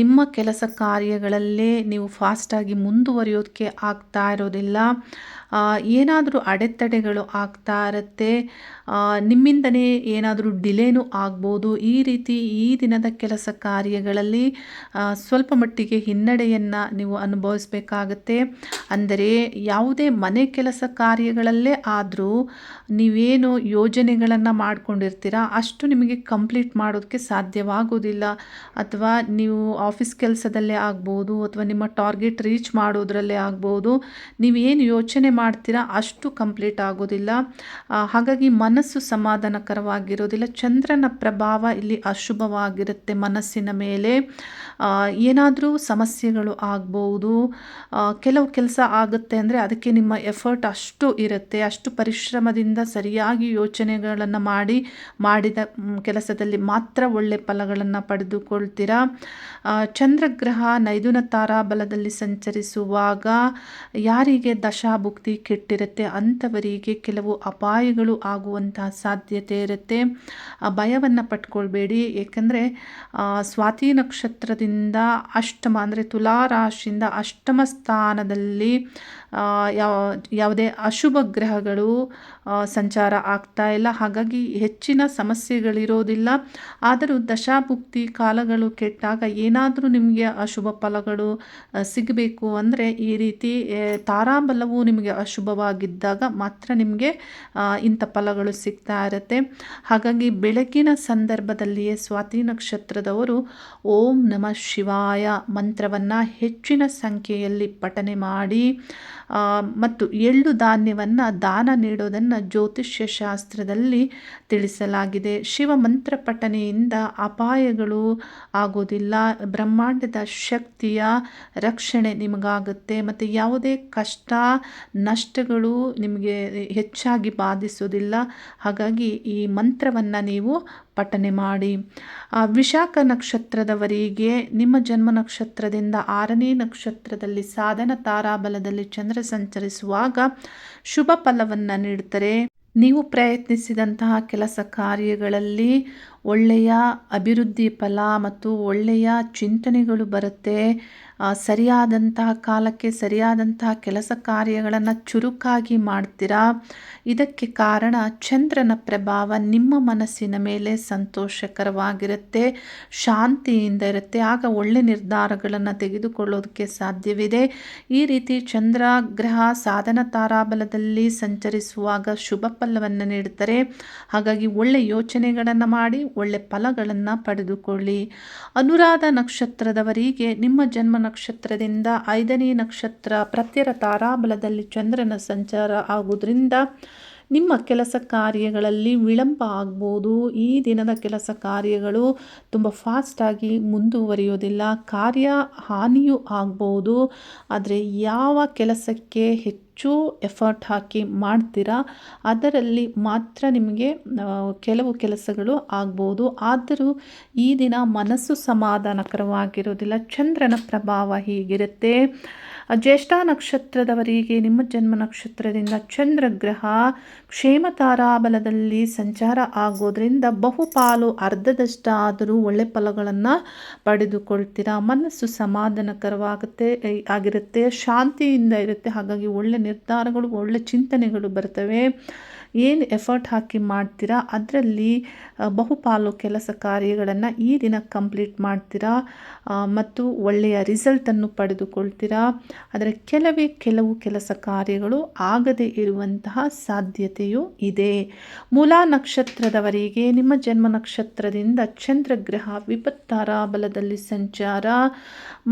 ನಿಮ್ಮ ಕೆಲಸ ಕಾರ್ಯಗಳಲ್ಲೇ ನೀವು ಫಾಸ್ಟಾಗಿ ಮುಂದುವರಿಯೋದಕ್ಕೆ ಆಗ್ತಾ ಇರೋದಿಲ್ಲ. ಏನಾದರೂ ಅಡೆತಡೆಗಳು ಆಗ್ತಾ ಇರುತ್ತೆ. ನಿಮ್ಮಿಂದನೇ ಏನಾದರೂ ಡಿಲೇನೂ ಆಗ್ಬೋದು. ಈ ರೀತಿ ಈ ದಿನದ ಕೆಲಸ ಕಾರ್ಯಗಳಲ್ಲಿ ಸ್ವಲ್ಪ ಮಟ್ಟಿಗೆ ಹಿನ್ನಡೆಯನ್ನು ನೀವು ಅನುಭವಿಸಬೇಕಾಗತ್ತೆ. ಅಂದರೆ ಯಾವುದೇ ಮನೆ ಕೆಲಸ ಕಾರ್ಯಗಳಲ್ಲೇ ಆದರೂ ನೀವೇನು ಯೋಜನೆಗಳನ್ನು ಮಾಡ್ಕೊಂಡಿರ್ತೀರ, ಅಷ್ಟು ನಿಮಗೆ ಕಂಪ್ಲೀಟ್ ಮಾಡೋದಕ್ಕೆ ಸಾಧ್ಯವಾಗೋದಿಲ್ಲ ಅಥವಾ ನೀವು ಆಫೀಸ್ ಕೆಲಸದಲ್ಲೇ ಆಗ್ಬೋದು, ಅಥವಾ ನಿಮ್ಮ ಟಾರ್ಗೆಟ್ ರೀಚ್ ಮಾಡೋದ್ರಲ್ಲೇ ಆಗ್ಬೋದು ಏನು ಯೋಚನೆ ಮಾಡ್ತೀರಾ ಅಷ್ಟು ಕಂಪ್ಲೀಟ್ ಆಗೋದಿಲ್ಲ. ಹಾಗಾಗಿ ಮನಸ್ಸು ಸಮಾಧಾನಕರವಾಗಿರೋದಿಲ್ಲ. ಚಂದ್ರನ ಪ್ರಭಾವ ಇಲ್ಲಿ ಅಶುಭವಾಗಿರುತ್ತೆ ಮನಸ್ಸಿನ ಮೇಲೆ. ಏನಾದರೂ ಸಮಸ್ಯೆಗಳು ಆಗ್ಬೋದು. ಕೆಲವು ಕೆಲಸ ಆಗುತ್ತೆ ಅಂದರೆ ಅದಕ್ಕೆ ನಿಮ್ಮ ಎಫರ್ಟ್ ಅಷ್ಟು ಇರುತ್ತೆ. ಅಷ್ಟು ಪರಿಶ್ರಮದಿಂದ ಸರಿಯಾಗಿ ಯೋಚನೆಗಳನ್ನು ಮಾಡಿ, ಮಾಡಿದ ಕೆಲಸದಲ್ಲಿ ಮಾತ್ರ ಒಳ್ಳೆ ಫಲಗಳನ್ನು ಪಡೆದುಕೊಳ್ತೀರಾ? ಚಂದ್ರಗ್ರಹ ನೈದುನ ತಾರಾಬಲದಲ್ಲಿ ಸಂಚರಿಸುವಾಗ ಯಾರಿಗೆ ದಶಾಭುಕ್ತಿ ಕೆಟ್ಟಿರುತ್ತೆ? ಅಂಥವರಿಗೆ ಕೆಲವು ಅಪಾಯಗಳು ಆಗುವಂತಹ ಸಾಧ್ಯತೆ ಇರುತ್ತೆ. ಭಯವನ್ನು ಪಟ್ಕೊಳ್ಬೇಡಿ. ಏಕೆಂದರೆ ಸ್ವಾತಿ ನಕ್ಷತ್ರದಿಂದ ಅಷ್ಟಮ, ಅಂದರೆ ತುಲಾ ರಾಶಿಯಿಂದ ಅಷ್ಟಮ ಸ್ಥಾನದಲ್ಲಿ ಯಾವ, ಯಾವುದೇ ಅಶುಭ ಗ್ರಹಗಳು ಸಂಚಾರ ಆಗ್ತಾ ಇಲ್ಲ. ಹಾಗಾಗಿ ಹೆಚ್ಚಿನ ಸಮಸ್ಯೆಗಳಿರೋದಿಲ್ಲ. ಆದರೂ ದಶಾಭುಕ್ತಿ ಕಾಲಗಳು ಕೆಟ್ಟಾಗ ಏನಾದರೂ ನಿಮಗೆ ಅಶುಭ ಫಲಗಳು ಸಿಗಬೇಕು ಅಂದರೆ ಈ ರೀತಿ ತಾರಾಬಲವು ನಿಮಗೆ ಅಶುಭವಾಗಿದ್ದಾಗ ಮಾತ್ರ ನಿಮಗೆ ಇಂಥ ಫಲಗಳು ಸಿಗ್ತಾ ಇರುತ್ತೆ. ಹಾಗಾಗಿ ಬೆಳಗಿನ ಸಂದರ್ಭದಲ್ಲಿಯೇ ಸ್ವಾತಿ ನಕ್ಷತ್ರದವರು ಓಂ ನಮಃ ಶಿವಾಯ ಮಂತ್ರವನ್ನು ಹೆಚ್ಚಿನ ಸಂಖ್ಯೆಯಲ್ಲಿ ಪಠನೆ ಮಾಡಿ ಮತ್ತು ಎಳ್ಳು ಧಾನ್ಯವನ್ನು ದಾನ ನೀಡೋದನ್ನು ಜ್ಯೋತಿಷ್ಯ ಶಾಸ್ತ್ರದಲ್ಲಿ ತಿಳಿಸಲಾಗಿದೆ. ಶಿವ ಮಂತ್ರ ಪಠನೆಯಿಂದ ಅಪಾಯಗಳು ಆಗೋದಿಲ್ಲ. ಬ್ರಹ್ಮಾಂಡದ ಶಕ್ತಿಯ ರಕ್ಷಣೆ ನಿಮಗಾಗುತ್ತೆ. ಮತ್ತು ಯಾವುದೇ ಕಷ್ಟ, ನಷ್ಟಗಳು ನಿಮಗೆ ಹೆಚ್ಚಾಗಿ ಬಾಧಿಸೋದಿಲ್ಲ. ಹಾಗಾಗಿ ಈ ಮಂತ್ರವನ್ನು ನೀವು ಪಠನೆ ಮಾಡಿ ವಿಶಾಖ ನಕ್ಷತ್ರದವರಿಗೆ ನಿಮ್ಮ ಜನ್ಮ ನಕ್ಷತ್ರದಿಂದ ಆರನೇ ನಕ್ಷತ್ರದಲ್ಲಿ ಸಾಧನ ತಾರಾಬಲದಲ್ಲಿ ಚಂದ್ರ ಸಂಚರಿಸುವಾಗ ಶುಭ ಫಲವನ್ನು ನೀಡ್ತಾರೆ ನೀವು ಪ್ರಯತ್ನಿಸಿದಂತಹ ಕೆಲಸ ಕಾರ್ಯಗಳಲ್ಲಿ ಒಳ್ಳೆಯ ಅಭಿವೃದ್ಧಿ ಫಲ ಮತ್ತು ಒಳ್ಳೆಯ ಚಿಂತನೆಗಳು ಬರುತ್ತೆ. ಸರಿಯಾದಂತಹ ಕಾಲಕ್ಕೆ ಸರಿಯಾದಂತಹ ಕೆಲಸ ಕಾರ್ಯಗಳನ್ನು ಚುರುಕಾಗಿ ಮಾಡ್ತೀರಾ? ಇದಕ್ಕೆ ಕಾರಣ ಚಂದ್ರನ ಪ್ರಭಾವ ನಿಮ್ಮ ಮನಸ್ಸಿನ ಮೇಲೆ ಸಂತೋಷಕರವಾಗಿರುತ್ತೆ, ಶಾಂತಿಯಿಂದ ಇರುತ್ತೆ. ಆಗ ಒಳ್ಳೆ ನಿರ್ಧಾರಗಳನ್ನು ತೆಗೆದುಕೊಳ್ಳೋದಕ್ಕೆ ಸಾಧ್ಯವಿದೆ. ಈ ರೀತಿ ಚಂದ್ರ ಗ್ರಹ ಸಾಧನ ತಾರಾಬಲದಲ್ಲಿ ಸಂಚರಿಸುವಾಗ ಶುಭ ಫಲವನ್ನು ನೀಡುತ್ತಾರೆ. ಹಾಗಾಗಿ ಒಳ್ಳೆ ಯೋಚನೆಗಳನ್ನು ಮಾಡಿ ಒಳ್ಳೆ ಫಲಗಳನ್ನು ಪಡೆದುಕೊಳ್ಳಿ. ಅನುರಾಧ ನಕ್ಷತ್ರದವರಿಗೆ ನಿಮ್ಮ ಜನ್ಮ ನಕ್ಷತ್ರದಿಂದ ಐದನೇ ನಕ್ಷತ್ರ ಪ್ರತ್ಯರ ತಾರಾಬಲದಲ್ಲಿ ಚಂದ್ರನ ಸಂಚಾರ ಆಗುವುದರಿಂದ ನಿಮ್ಮ ಕೆಲಸ ಕಾರ್ಯಗಳಲ್ಲಿ ವಿಳಂಬ ಆಗ್ಬೋದು. ಈ ದಿನದ ಕೆಲಸ ಕಾರ್ಯಗಳು ತುಂಬ ಫಾಸ್ಟಾಗಿ ಮುಂದುವರಿಯೋದಿಲ್ಲ. ಕಾರ್ಯ ಹಾನಿಯೂ ಆಗ್ಬೋದು. ಆದರೆ ಯಾವ ಕೆಲಸಕ್ಕೆ ಹೆಚ್ಚು ಎಫರ್ಟ್ ಹಾಕಿ ಮಾಡ್ತೀರಾ? ಅದರಲ್ಲಿ ಮಾತ್ರ ನಿಮಗೆ ಕೆಲವು ಕೆಲಸಗಳು ಆಗ್ಬೋದು. ಆದರೂ ಈ ದಿನ ಮನಸ್ಸು ಸಮಾಧಾನಕರವಾಗಿರೋದಿಲ್ಲ ಚಂದ್ರನ ಪ್ರಭಾವ ಹೀಗಿರುತ್ತೆ. ಜ್ಯೇಷ್ಠ ನಕ್ಷತ್ರದವರಿಗೆ ನಿಮ್ಮ ಜನ್ಮ ನಕ್ಷತ್ರದಿಂದ ಚಂದ್ರಗ್ರಹ ಕ್ಷೇಮ ತಾರಾಬಲದಲ್ಲಿ ಸಂಚಾರ ಆಗೋದ್ರಿಂದ ಬಹುಪಾಲು ಅರ್ಧದಷ್ಟಾದರೂ ಒಳ್ಳೆ ಫಲಗಳನ್ನು ಪಡೆದುಕೊಳ್ತೀರಾ? ಮನಸ್ಸು ಸಮಾಧಾನಕರವಾಗುತ್ತೆ ಆಗಿರುತ್ತೆ, ಶಾಂತಿಯಿಂದ ಇರುತ್ತೆ. ಹಾಗಾಗಿ ಒಳ್ಳೆ ನಿರ್ಧಾರಗಳು, ಒಳ್ಳೆ ಚಿಂತನೆಗಳು ಬರ್ತವೆ. ಏನು ಎಫರ್ಟ್ ಹಾಕಿ ಮಾಡ್ತೀರಾ? ಅದರಲ್ಲಿ ಬಹುಪಾಲು ಕೆಲಸ ಕಾರ್ಯಗಳನ್ನು ಈ ದಿನ ಕಂಪ್ಲೀಟ್ ಮಾಡ್ತೀರಾ? ಮತ್ತು ಒಳ್ಳೆಯ ರಿಸಲ್ಟನ್ನು ಪಡೆದುಕೊಳ್ತೀರಾ? ಆದರೆ ಕೆಲವೇ ಕೆಲವು ಕೆಲಸ ಕಾರ್ಯಗಳು ಆಗದೇ ಇರುವಂತಹ ಸಾಧ್ಯತೆಯೂ ಇದೆ. ಮೂಲ ನಕ್ಷತ್ರದವರಿಗೆ ನಿಮ್ಮ ಜನ್ಮ ನಕ್ಷತ್ರದಿಂದ ಚಂದ್ರಗ್ರಹ ವಿಪತ್ತಾರ ಬಲದಲ್ಲಿ ಸಂಚಾರ.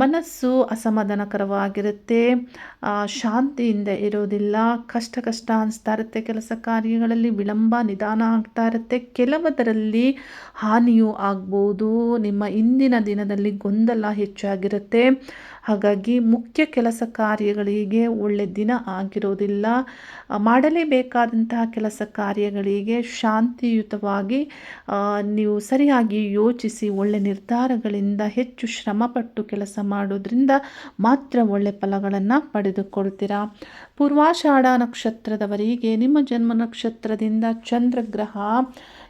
ಮನಸ್ಸು ಅಸಮಾಧಾನಕರವಾಗಿರುತ್ತೆ. ಶಾಂತಿಯಿಂದ ಇರೋದಿಲ್ಲ. ಕಷ್ಟ ಕಷ್ಟ ಅನಿಸ್ತಾ ಇರುತ್ತೆ. ಕೆಲಸ ಕಾರ್ಯಗಳಲ್ಲಿ ವಿಳಂಬ ನಿಧಾನ ಆಗ್ತಾ ಇರುತ್ತೆ. ಕೆಲವದರಲ್ಲಿ ಹಾನಿಯೂ ಆಗ್ಬೋದು. ನಿಮ್ಮ ಇಂದಿನ ದಿನದಲ್ಲಿ ಗೊಂದಲ ಹೆಚ್ಚಾಗಿರುತ್ತೆ. ಹಾಗಾಗಿ ಮುಖ್ಯ ಕೆಲಸ ಕಾರ್ಯಗಳಿಗೆ ಒಳ್ಳೆ ದಿನ ಆಗಿರೋದಿಲ್ಲ. ಮಾಡಲೇಬೇಕಾದಂತಹ ಕೆಲಸ ಕಾರ್ಯಗಳಿಗೆ ಶಾಂತಿಯುತವಾಗಿ ನೀವು ಸರಿಯಾಗಿ ಯೋಚಿಸಿ, ಒಳ್ಳೆ ನಿರ್ಧಾರಗಳಿಂದ ಹೆಚ್ಚು ಶ್ರಮಪಟ್ಟು ಕೆಲಸ ಮಾಡೋದ್ರಿಂದ ಮಾತ್ರ ಒಳ್ಳೆ ಫಲಗಳನ್ನು ಪಡೆದುಕೊಳ್ತೀರಾ? ಪೂರ್ವಾಷಾಢ ನಕ್ಷತ್ರದವರಿಗೆ ನಿಮ್ಮ ಜನ್ಮ ನಕ್ಷತ್ರದಿಂದ ಚಂದ್ರಗ್ರಹ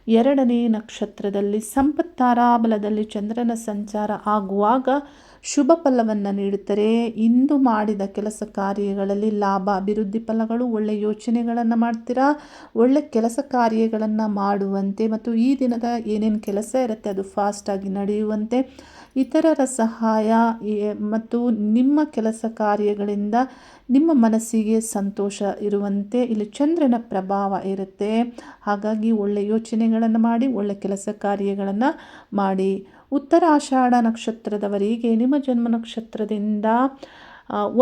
ಎರಡನೇ ನಕ್ಷತ್ರದಲ್ಲಿ ಸಂಪತ್ತಾರಾಬಲದಲ್ಲಿ ಚಂದ್ರನ ಸಂಚಾರ ಆಗುವಾಗ ಶುಭ ಫಲವನ್ನು ನೀಡುತ್ತಾರೆ. ಇಂದು ಮಾಡಿದ ಕೆಲಸ ಕಾರ್ಯಗಳಲ್ಲಿ ಲಾಭ, ಅಭಿವೃದ್ಧಿ ಫಲಗಳು ಒಳ್ಳೆಯ ಯೋಚನೆಗಳನ್ನು ಮಾಡ್ತೀರಾ? ಒಳ್ಳೆ ಕೆಲಸ ಕಾರ್ಯಗಳನ್ನು ಮಾಡುವಂತೆ ಮತ್ತು ಈ ದಿನದ ಏನೇನು ಕೆಲಸ ಇರುತ್ತೆ ಅದು ಫಾಸ್ಟಾಗಿ ನಡೆಯುವಂತೆ. ಇತರರ ಸಹಾಯ ಮತ್ತು ನಿಮ್ಮ ಕೆಲಸ ಕಾರ್ಯಗಳಿಂದ ನಿಮ್ಮ ಮನಸ್ಸಿಗೆ ಸಂತೋಷ ಇರುವಂತೆ ಇಲ್ಲಿ ಚಂದ್ರನ ಪ್ರಭಾವ ಇರುತ್ತೆ. ಹಾಗಾಗಿ ಒಳ್ಳೆಯ ಯೋಚನೆಗಳನ್ನು ಮಾಡಿ, ಒಳ್ಳೆ ಕೆಲಸ ಕಾರ್ಯಗಳನ್ನು ಮಾಡಿ. ಉತ್ತರಾಷಾಢ ನಕ್ಷತ್ರದವರಿಗೆ ನಿಮ್ಮ ಜನ್ಮ ನಕ್ಷತ್ರದಿಂದ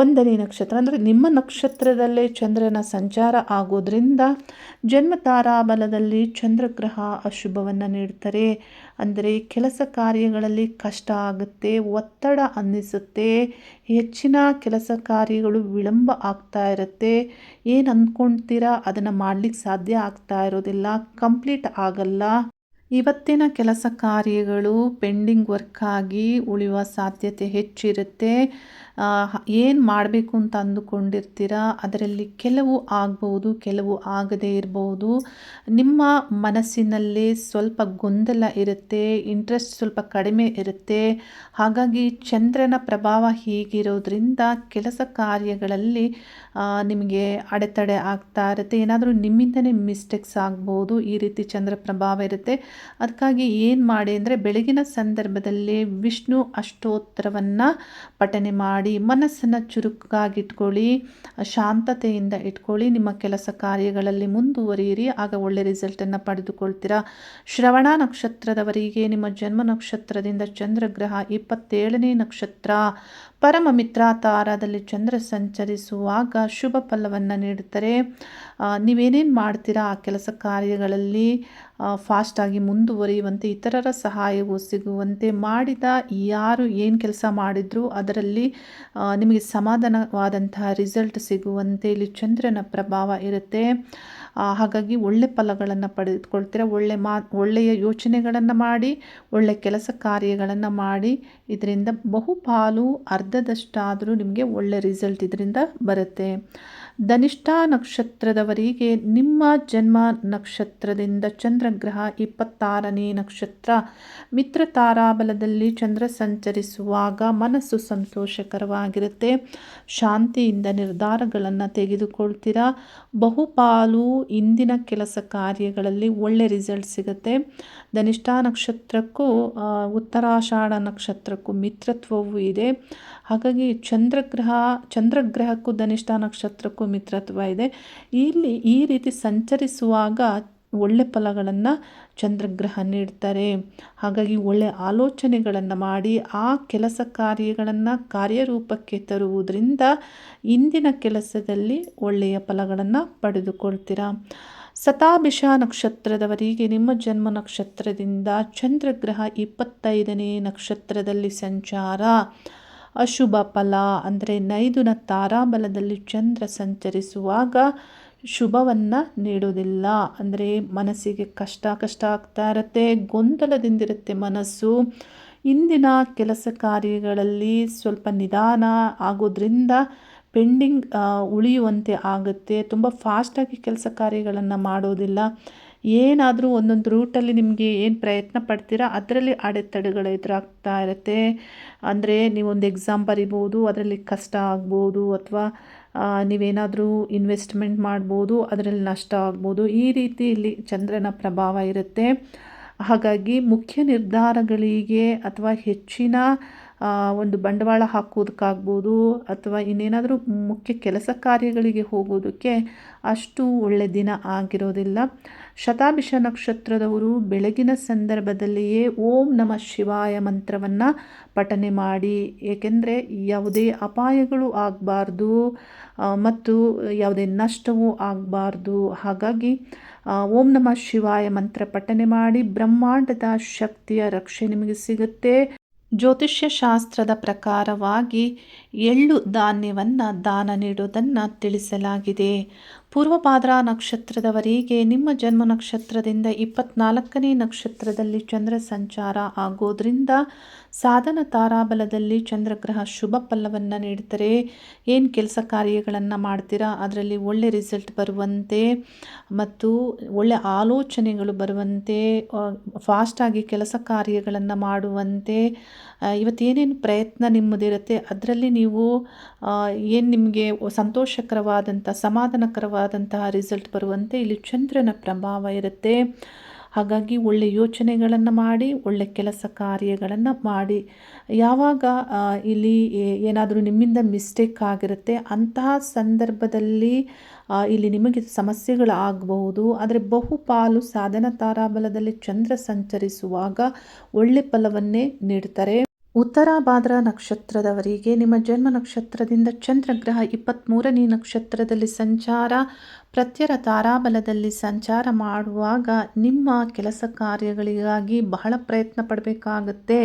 ಒಂದನೇ ನಕ್ಷತ್ರ, ಅಂದರೆ ನಿಮ್ಮ ನಕ್ಷತ್ರದಲ್ಲೇ ಚಂದ್ರನ ಸಂಚಾರ ಆಗೋದ್ರಿಂದ ಜನ್ಮ ತಾರಾಬಲದಲ್ಲಿ ಚಂದ್ರಗ್ರಹ ಅಶುಭವನ್ನು ನೀಡ್ತಾರೆ. ಅಂದರೆ ಕೆಲಸ ಕಾರ್ಯಗಳಲ್ಲಿ ಕಷ್ಟ ಆಗುತ್ತೆ, ಒತ್ತಡ ಅನ್ನಿಸುತ್ತೆ, ಹೆಚ್ಚಿನ ಕೆಲಸ ಕಾರ್ಯಗಳು ವಿಳಂಬ ಆಗ್ತಾ ಇರುತ್ತೆ. ಏನು ಅಂದ್ಕೊಳ್ತೀರಾ ಅದನ್ನು ಮಾಡಲಿಕ್ಕೆ ಸಾಧ್ಯ ಆಗ್ತಾ ಇರೋದಿಲ್ಲ, ಕಂಪ್ಲೀಟ್ ಆಗಲ್ಲ. ಇವತ್ತಿನ ಕೆಲಸ ಕಾರ್ಯಗಳು ಪೆಂಡಿಂಗ್ ವರ್ಕ್ ಆಗಿ ಉಳಿಯುವ ಸಾಧ್ಯತೆ ಹೆಚ್ಚಿರುತ್ತೆ. ಏನು ಮಾಡಬೇಕು ಅಂತ ಅಂದುಕೊಂಡಿರ್ತೀರ? ಅದರಲ್ಲಿ ಕೆಲವು ಆಗ್ಬೋದು, ಕೆಲವು ಆಗದೇ ಇರ್ಬೋದು. ನಿಮ್ಮ ಮನಸ್ಸಿನಲ್ಲಿ ಸ್ವಲ್ಪ ಗೊಂದಲ ಇರುತ್ತೆ ಇಂಟ್ರೆಸ್ಟ್ ಸ್ವಲ್ಪ ಕಡಿಮೆ ಇರುತ್ತೆ. ಹಾಗಾಗಿ ಚಂದ್ರನ ಪ್ರಭಾವ ಹೀಗಿರೋದ್ರಿಂದ ಕೆಲಸ ಕಾರ್ಯಗಳಲ್ಲಿ ನಿಮಗೆ ಅಡೆತಡೆ ಆಗ್ತಾ ಇರುತ್ತೆ. ಏನಾದರೂ ನಿಮ್ಮಿಂದನೇ ಮಿಸ್ಟೇಕ್ಸ್ ಆಗ್ಬೋದು, ಈ ರೀತಿ ಚಂದ್ರ ಪ್ರಭಾವ ಇರುತ್ತೆ. ಅದಕ್ಕಾಗಿ ಏನು ಮಾಡಿ ಅಂದರೆ, ಬೆಳಗಿನ ಸಂದರ್ಭದಲ್ಲಿ ವಿಷ್ಣು ಅಷ್ಟೋತ್ತರವನ್ನು ಪಠನೆ ಮಾಡಿ ಮನಸ್ಸನ್ನು ಚುರುಕಾಗಿಟ್ಕೊಳ್ಳಿ, ಶಾಂತತೆಯಿಂದ ಇಟ್ಕೊಳ್ಳಿ, ನಿಮ್ಮ ಕೆಲಸ ಕಾರ್ಯಗಳಲ್ಲಿ ಮುಂದುವರಿಯಿರಿ, ಆಗ ಒಳ್ಳೆ ರಿಸಲ್ಟನ್ನು ಪಡೆದುಕೊಳ್ತೀರಾ? ಶ್ರವಣ ನಕ್ಷತ್ರದವರಿಗೆ ನಿಮ್ಮ ಜನ್ಮ ನಕ್ಷತ್ರದಿಂದ ಚಂದ್ರಗ್ರಹ ಇಪ್ಪತ್ತೇಳನೇ ನಕ್ಷತ್ರ ಪರಮ ಮಿತ್ರ ತಾರಾದಲ್ಲಿ ಚಂದ್ರ ಸಂಚರಿಸುವಾಗ ಶುಭ ಫಲವನ್ನು ನೀಡುತ್ತಾರೆ. ನೀವೇನೇನು ಮಾಡ್ತೀರಾ ಆ ಕೆಲಸ ಕಾರ್ಯಗಳಲ್ಲಿ? ಫಾಸ್ಟಾಗಿ ಮುಂದುವರಿಯುವಂತೆ ಇತರರ ಸಹಾಯವು ಸಿಗುವಂತೆ ಮಾಡಿದ ಯಾರು ಏನು ಕೆಲಸ ಮಾಡಿದ್ರು ಅದರಲ್ಲಿ ನಿಮಗೆ ಸಮಾಧಾನವಾದಂತಹ ರಿಸಲ್ಟ್ ಸಿಗುವಂತೆ ಇಲ್ಲಿ ಚಂದ್ರನ ಪ್ರಭಾವ ಇರುತ್ತೆ. ಹಾಗಾಗಿ ಒಳ್ಳೆ ಫಲಗಳನ್ನು ಪಡೆದುಕೊಳ್ತೀರ, ಒಳ್ಳೆ ಮಾ, ಒಳ್ಳೆಯ ಯೋಚನೆಗಳನ್ನು ಮಾಡಿ, ಒಳ್ಳೆ ಕೆಲಸ ಕಾರ್ಯಗಳನ್ನು ಮಾಡಿ, ಇದರಿಂದ ಬಹುಪಾಲು ಅರ್ಧದಷ್ಟಾದರೂ ನಿಮಗೆ ಒಳ್ಳೆ ರಿಸಲ್ಟ್ ಇದರಿಂದ ಬರುತ್ತೆ. ಧನಿಷ್ಠ ನಕ್ಷತ್ರದವರಿಗೆ ನಿಮ್ಮ ಜನ್ಮ ನಕ್ಷತ್ರದಿಂದ ಚಂದ್ರಗ್ರಹ ಇಪ್ಪತ್ತಾರನೇ ನಕ್ಷತ್ರ. ಮಿತ್ರ ತಾರಾಬಲದಲ್ಲಿ ಚಂದ್ರ ಸಂಚರಿಸುವಾಗ ಮನಸ್ಸು ಸಂತೋಷಕರವಾಗಿರುತ್ತೆ. ಶಾಂತಿಯಿಂದ ನಿರ್ಧಾರಗಳನ್ನು ತೆಗೆದುಕೊಳ್ತೀರಾ? ಬಹುಪಾಲು ಇಂದಿನ ಕೆಲಸ ಕಾರ್ಯಗಳಲ್ಲಿ ಒಳ್ಳೆ ರಿಸಲ್ಟ್ ಸಿಗುತ್ತೆ. ಧನಿಷ್ಠ ನಕ್ಷತ್ರಕ್ಕೂ ಉತ್ತರಾಷಾಢ ನಕ್ಷತ್ರಕ್ಕೂ ಮಿತ್ರತ್ವವೂ ಇದೆ. ಹಾಗಾಗಿ ಚಂದ್ರಗ್ರಹ, ಚಂದ್ರಗ್ರಹಕ್ಕೂ ಧನಿಷ್ಠ ನಕ್ಷತ್ರಕ್ಕೂ ಮಿತ್ರತ್ವ ಇದೆ. ಇಲ್ಲಿ ಈ ರೀತಿ ಸಂಚರಿಸುವಾಗ ಒಳ್ಳೆ ಫಲಗಳನ್ನು ಚಂದ್ರಗ್ರಹ ನೀಡ್ತಾರೆ. ಹಾಗಾಗಿ ಒಳ್ಳೆ ಆಲೋಚನೆಗಳನ್ನು ಮಾಡಿ ಆ ಕೆಲಸ ಕಾರ್ಯಗಳನ್ನು ಕಾರ್ಯರೂಪಕ್ಕೆ ತರುವುದರಿಂದ ಇಂದಿನ ಕೆಲಸದಲ್ಲಿ ಒಳ್ಳೆಯ ಫಲಗಳನ್ನು ಪಡೆದುಕೊಳ್ತೀರಾ? ಸತಾಭಿಷ ನಕ್ಷತ್ರದವರಿಗೆ ನಿಮ್ಮ ಜನ್ಮ ನಕ್ಷತ್ರದಿಂದ ಚಂದ್ರಗ್ರಹ ಇಪ್ಪತ್ತೈದನೇ ನಕ್ಷತ್ರದಲ್ಲಿ ಸಂಚಾರ. ಅಶುಭ ಫಲ ಅಂದರೆ ನೈದುನ ತಾರಾಬಲದಲ್ಲಿ ಚಂದ್ರ ಸಂಚರಿಸುವಾಗ ಶುಭವನ್ನು ನೀಡೋದಿಲ್ಲ ಅಂದರೆ ಮನಸ್ಸಿಗೆ ಕಷ್ಟ ಕಷ್ಟ ಆಗ್ತಾ ಇರುತ್ತೆ, ಗೊಂದಲದಿಂದಿರುತ್ತೆ ಮನಸ್ಸು. ಇಂದಿನ ಕೆಲಸ ಕಾರ್ಯಗಳಲ್ಲಿ ಸ್ವಲ್ಪ ನಿಧಾನ ಆಗೋದ್ರಿಂದ ಪೆಂಡಿಂಗ್ ಉಳಿಯುವಂತೆ ಆಗುತ್ತೆ. ತುಂಬ ಫಾಸ್ಟಾಗಿ ಕೆಲಸ ಕಾರ್ಯಗಳನ್ನು ಮಾಡೋದಿಲ್ಲ. ಏನಾದರೂ ಒಂದೊಂದು ರೂಟಲ್ಲಿ ನಿಮಗೆ ಏನು ಪ್ರಯತ್ನ ಪಡ್ತೀರಾ? ಅದರಲ್ಲಿ ಅಡೆತಡೆಗಳು ಎದುರಾಗ್ತಾ ಇರುತ್ತೆ. ಅಂದರೆ ನೀವೊಂದು ಎಕ್ಸಾಮ್ ಬರಿಬೋದು, ಅದರಲ್ಲಿ ಕಷ್ಟ ಆಗ್ಬೋದು, ಅಥವಾ ನೀವೇನಾದರೂ ಇನ್ವೆಸ್ಟ್ಮೆಂಟ್ ಮಾಡ್ಬೋದು, ಅದರಲ್ಲಿ ನಷ್ಟ ಆಗ್ಬೋದು. ಈ ರೀತಿ ಇಲ್ಲಿ ಚಂದ್ರನ ಪ್ರಭಾವ ಇರುತ್ತೆ. ಹಾಗಾಗಿ ಮುಖ್ಯ ನಿರ್ಧಾರಗಳಿಗೆ ಅಥವಾ ಹೆಚ್ಚಿನ ಒಂದು ಬಂಡವಾಳ ಹಾಕೋದಕ್ಕಾಗ್ಬೋದು ಅಥವಾ ಇನ್ನೇನಾದರೂ ಮುಖ್ಯ ಕೆಲಸ ಕಾರ್ಯಗಳಿಗೆ ಹೋಗೋದಕ್ಕೆ ಅಷ್ಟು ಒಳ್ಳೆ ದಿನ ಆಗಿರೋದಿಲ್ಲ. ಶತಾಭಿಷ ನಕ್ಷತ್ರದವರು ಬೆಳಗಿನ ಸಂದರ್ಭದಲ್ಲಿಯೇ ಓಂ ನಮ ಶಿವಾಯ ಮಂತ್ರವನ್ನು ಪಠನೆ ಮಾಡಿ. ಏಕೆಂದರೆ ಯಾವುದೇ ಅಪಾಯಗಳು ಆಗಬಾರ್ದು ಮತ್ತು ಯಾವುದೇ ನಷ್ಟವೂ ಆಗಬಾರ್ದು. ಹಾಗಾಗಿ ಓಂ ನಮ ಶಿವಾಯ ಮಂತ್ರ ಪಠನೆ ಮಾಡಿ ಬ್ರಹ್ಮಾಂಡದ ಶಕ್ತಿಯ ರಕ್ಷೆ ನಿಮಗೆ ಸಿಗುತ್ತೆ. ಜ್ಯೋತಿಷ್ಯ ಶಾಸ್ತ್ರದ ಪ್ರಕಾರವಾಗಿ ಎಳ್ಳು ಧಾನ್ಯವನ್ನು ದಾನ ನೀಡುವುದನ್ನು ತಿಳಿಸಲಾಗಿದೆ. ಪೂರ್ವಭಾದ್ರ ನಕ್ಷತ್ರದವರಿಗೆ ನಿಮ್ಮ ಜನ್ಮ ನಕ್ಷತ್ರದಿಂದ ಇಪ್ಪತ್ನಾಲ್ಕನೇ ನಕ್ಷತ್ರದಲ್ಲಿ ಚಂದ್ರ ಸಂಚಾರ ಆಗೋದ್ರಿಂದ ಸಾಧನ ತಾರಾಬಲದಲ್ಲಿ ಚಂದ್ರಗ್ರಹ ಶುಭ ಫಲವನ್ನು ನೀಡ್ತಾರೆ ಏನು ಕೆಲಸ ಕಾರ್ಯಗಳನ್ನು ಮಾಡ್ತೀರಾ? ಅದರಲ್ಲಿ ಒಳ್ಳೆ ರಿಸಲ್ಟ್ ಬರುವಂತೆ ಮತ್ತು ಒಳ್ಳೆ ಆಲೋಚನೆಗಳು ಬರುವಂತೆ ಫಾಸ್ಟಾಗಿ ಕೆಲಸ ಕಾರ್ಯಗಳನ್ನು ಮಾಡುವಂತೆ ಇವತ್ತೇನೇನು ಪ್ರಯತ್ನ ನಿಮ್ಮದಿರುತ್ತೆ ಅದರಲ್ಲಿ ನೀವು ಏನು ನಿಮಗೆ ಸಂತೋಷಕರವಾದಂಥ ಸಮಾಧಾನಕರವಾದಂತಹ ರಿಸಲ್ಟ್ ಬರುವಂತೆ ಇಲ್ಲಿ ಚಂದ್ರನ ಪ್ರಭಾವ ಇರುತ್ತೆ. ಹಾಗಾಗಿ ಒಳ್ಳೆ ಯೋಚನೆಗಳನ್ನು ಮಾಡಿ, ಒಳ್ಳೆ ಕೆಲಸ ಕಾರ್ಯಗಳನ್ನು ಮಾಡಿ. ಯಾವಾಗ ಇಲ್ಲಿ ಏನಾದರೂ ನಿಮ್ಮಿಂದ ಮಿಸ್ಟೇಕ್ ಆಗಿರುತ್ತೆ, ಅಂತಹ ಸಂದರ್ಭದಲ್ಲಿ ಇಲ್ಲಿ ನಿಮಗೆ ಸಮಸ್ಯೆಗಳಾಗಬಹುದು ಆದರೆ ಬಹುಪಾಲು ಸಾಧನ ತಾರಾಬಲದಲ್ಲಿ ಚಂದ್ರ ಸಂಚರಿಸುವಾಗ ಒಳ್ಳೆ ಫಲವನ್ನೇ ನೀಡ್ತಾರೆ. ಉತ್ತರ ಭಾದ್ರ ನಕ್ಷತ್ರದವರಿಗೆ ನಿಮ್ಮ ಜನ್ಮ ನಕ್ಷತ್ರದಿಂದ ಚಂದ್ರಗ್ರಹ ಇಪ್ಪತ್ತ್ಮೂರನೇ ನಕ್ಷತ್ರದಲ್ಲಿ ಸಂಚಾರ ಪ್ರತ್ಯರ ತಾರಾಬಲದಲ್ಲಿ ಸಂಚಾರ ಮಾಡುವಾಗ ನಿಮ್ಮ ಕೆಲಸ ಕಾರ್ಯಗಳಿಗಾಗಿ ಬಹಳ ಪ್ರಯತ್ನ ಪಡಬೇಕಾಗತ್ತೆ.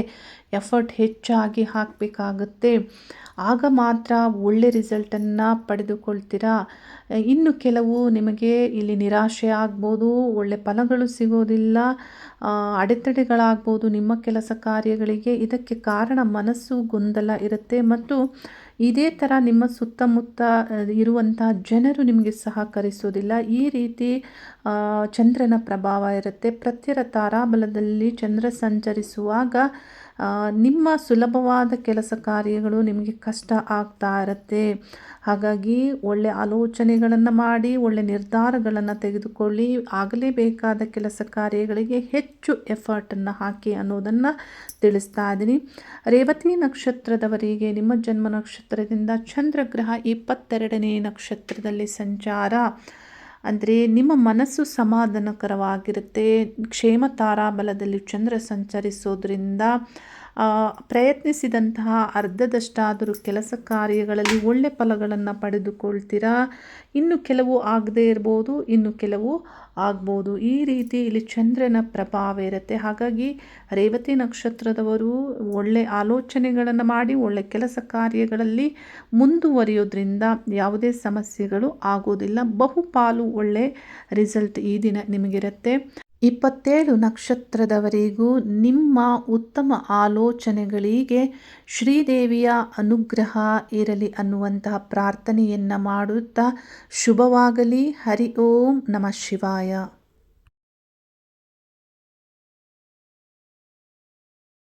ಎಫರ್ಟ್ ಹೆಚ್ಚಾಗಿ ಹಾಕಬೇಕಾಗುತ್ತೆ. ಆಗ ಮಾತ್ರ ಒಳ್ಳೆ ರಿಸಲ್ಟನ್ನು ಪಡೆದುಕೊಳ್ತೀರಾ? ಇನ್ನು ಕೆಲವು ನಿಮಗೆ ಇಲ್ಲಿ ನಿರಾಶೆ ಆಗ್ಬೋದು, ಒಳ್ಳೆ ಫಲಗಳು ಸಿಗೋದಿಲ್ಲ ಅಡೆತಡೆಗಳಾಗ್ಬೋದು ನಿಮ್ಮ ಕೆಲಸ ಕಾರ್ಯಗಳಿಗೆ. ಇದಕ್ಕೆ ಕಾರಣ ಮನಸ್ಸು, ಗೊಂದಲ ಇರುತ್ತೆ. ಮತ್ತು ಇದೇ ಥರ ನಿಮ್ಮ ಸುತ್ತಮುತ್ತ ಇರುವಂಥ ಜನರು ನಿಮಗೆ ಸಹಕರಿಸೋದಿಲ್ಲ. ಈ ರೀತಿ ಚಂದ್ರನ ಪ್ರಭಾವ ಇರುತ್ತೆ. ಪ್ರತ್ಯರ ತಾರಾಬಲದಲ್ಲಿ ಚಂದ್ರ ಸಂಚರಿಸುವಾಗ ನಿಮ್ಮ ಸುಲಭವಾದ ಕೆಲಸ ಕಾರ್ಯಗಳು ನಿಮಗೆ ಕಷ್ಟ ಆಗ್ತಾ ಇರುತ್ತೆ. ಹಾಗಾಗಿ ಒಳ್ಳೆ ಆಲೋಚನೆಗಳನ್ನು ಮಾಡಿ, ಒಳ್ಳೆ ನಿರ್ಧಾರಗಳನ್ನು ತೆಗೆದುಕೊಳ್ಳಿ. ಆಗಲೇಬೇಕಾದ ಕೆಲಸ ಕಾರ್ಯಗಳಿಗೆ ಹೆಚ್ಚು ಎಫರ್ಟನ್ನು ಹಾಕಿ ಅನ್ನೋದನ್ನು ತಿಳಿಸ್ತಾ ಇದ್ದೀನಿ. ರೇವತಿ ನಕ್ಷತ್ರದವರಿಗೆ, ನಿಮ್ಮ ಜನ್ಮ ನಕ್ಷತ್ರದಿಂದ ಚಂದ್ರಗ್ರಹ ಇಪ್ಪತ್ತೆರಡನೇ ನಕ್ಷತ್ರದಲ್ಲಿ ಸಂಚಾರ. ಅಂದರೆ ನಿಮ್ಮ ಮನಸ್ಸು ಸಮಾಧಾನಕರವಾಗಿರುತ್ತೆ. ಕ್ಷೇಮ ತಾರಾಬಲದಲ್ಲಿ ಚಂದ್ರ ಸಂಚರಿಸೋದ್ರಿಂದ ಪ್ರಯತ್ನಿಸಿದಂತಹ ಅರ್ಧದಷ್ಟಾದರೂ ಕೆಲಸ ಕಾರ್ಯಗಳಲ್ಲಿ ಒಳ್ಳೆ ಫಲಗಳನ್ನು ಪಡೆದುಕೊಳ್ತೀರಾ? ಇನ್ನು ಕೆಲವು ಆಗದೇ ಇರ್ಬೋದು, ಇನ್ನು ಕೆಲವು ಆಗ್ಬೋದು. ಈ ರೀತಿ ಇಲ್ಲಿ ಚಂದ್ರನ ಪ್ರಭಾವ ಇರುತ್ತೆ. ಹಾಗಾಗಿ ರೇವತಿ ನಕ್ಷತ್ರದವರು ಒಳ್ಳೆ ಆಲೋಚನೆಗಳನ್ನು ಮಾಡಿ, ಒಳ್ಳೆ ಕೆಲಸ ಕಾರ್ಯಗಳಲ್ಲಿ ಮುಂದುವರಿಯೋದ್ರಿಂದ ಯಾವುದೇ ಸಮಸ್ಯೆಗಳು ಆಗೋದಿಲ್ಲ. ಬಹುಪಾಲು ಒಳ್ಳೆ ರಿಸಲ್ಟ್ ಈ ದಿನ ನಿಮಗಿರುತ್ತೆ. ಇಪ್ಪತ್ತೇಳು ನಕ್ಷತ್ರದವರಿಗೂ ನಿಮ್ಮ ಉತ್ತಮ ಆಲೋಚನೆಗಳಿಗೆ ಶ್ರೀದೇವಿಯ ಅನುಗ್ರಹ ಇರಲಿ ಅನ್ನುವಂತಹ ಪ್ರಾರ್ಥನೆಯನ್ನು ಮಾಡುತ್ತಾ ಶುಭವಾಗಲಿ. ಹರಿ ಓಂ ನಮಃ ಶಿವಾಯ.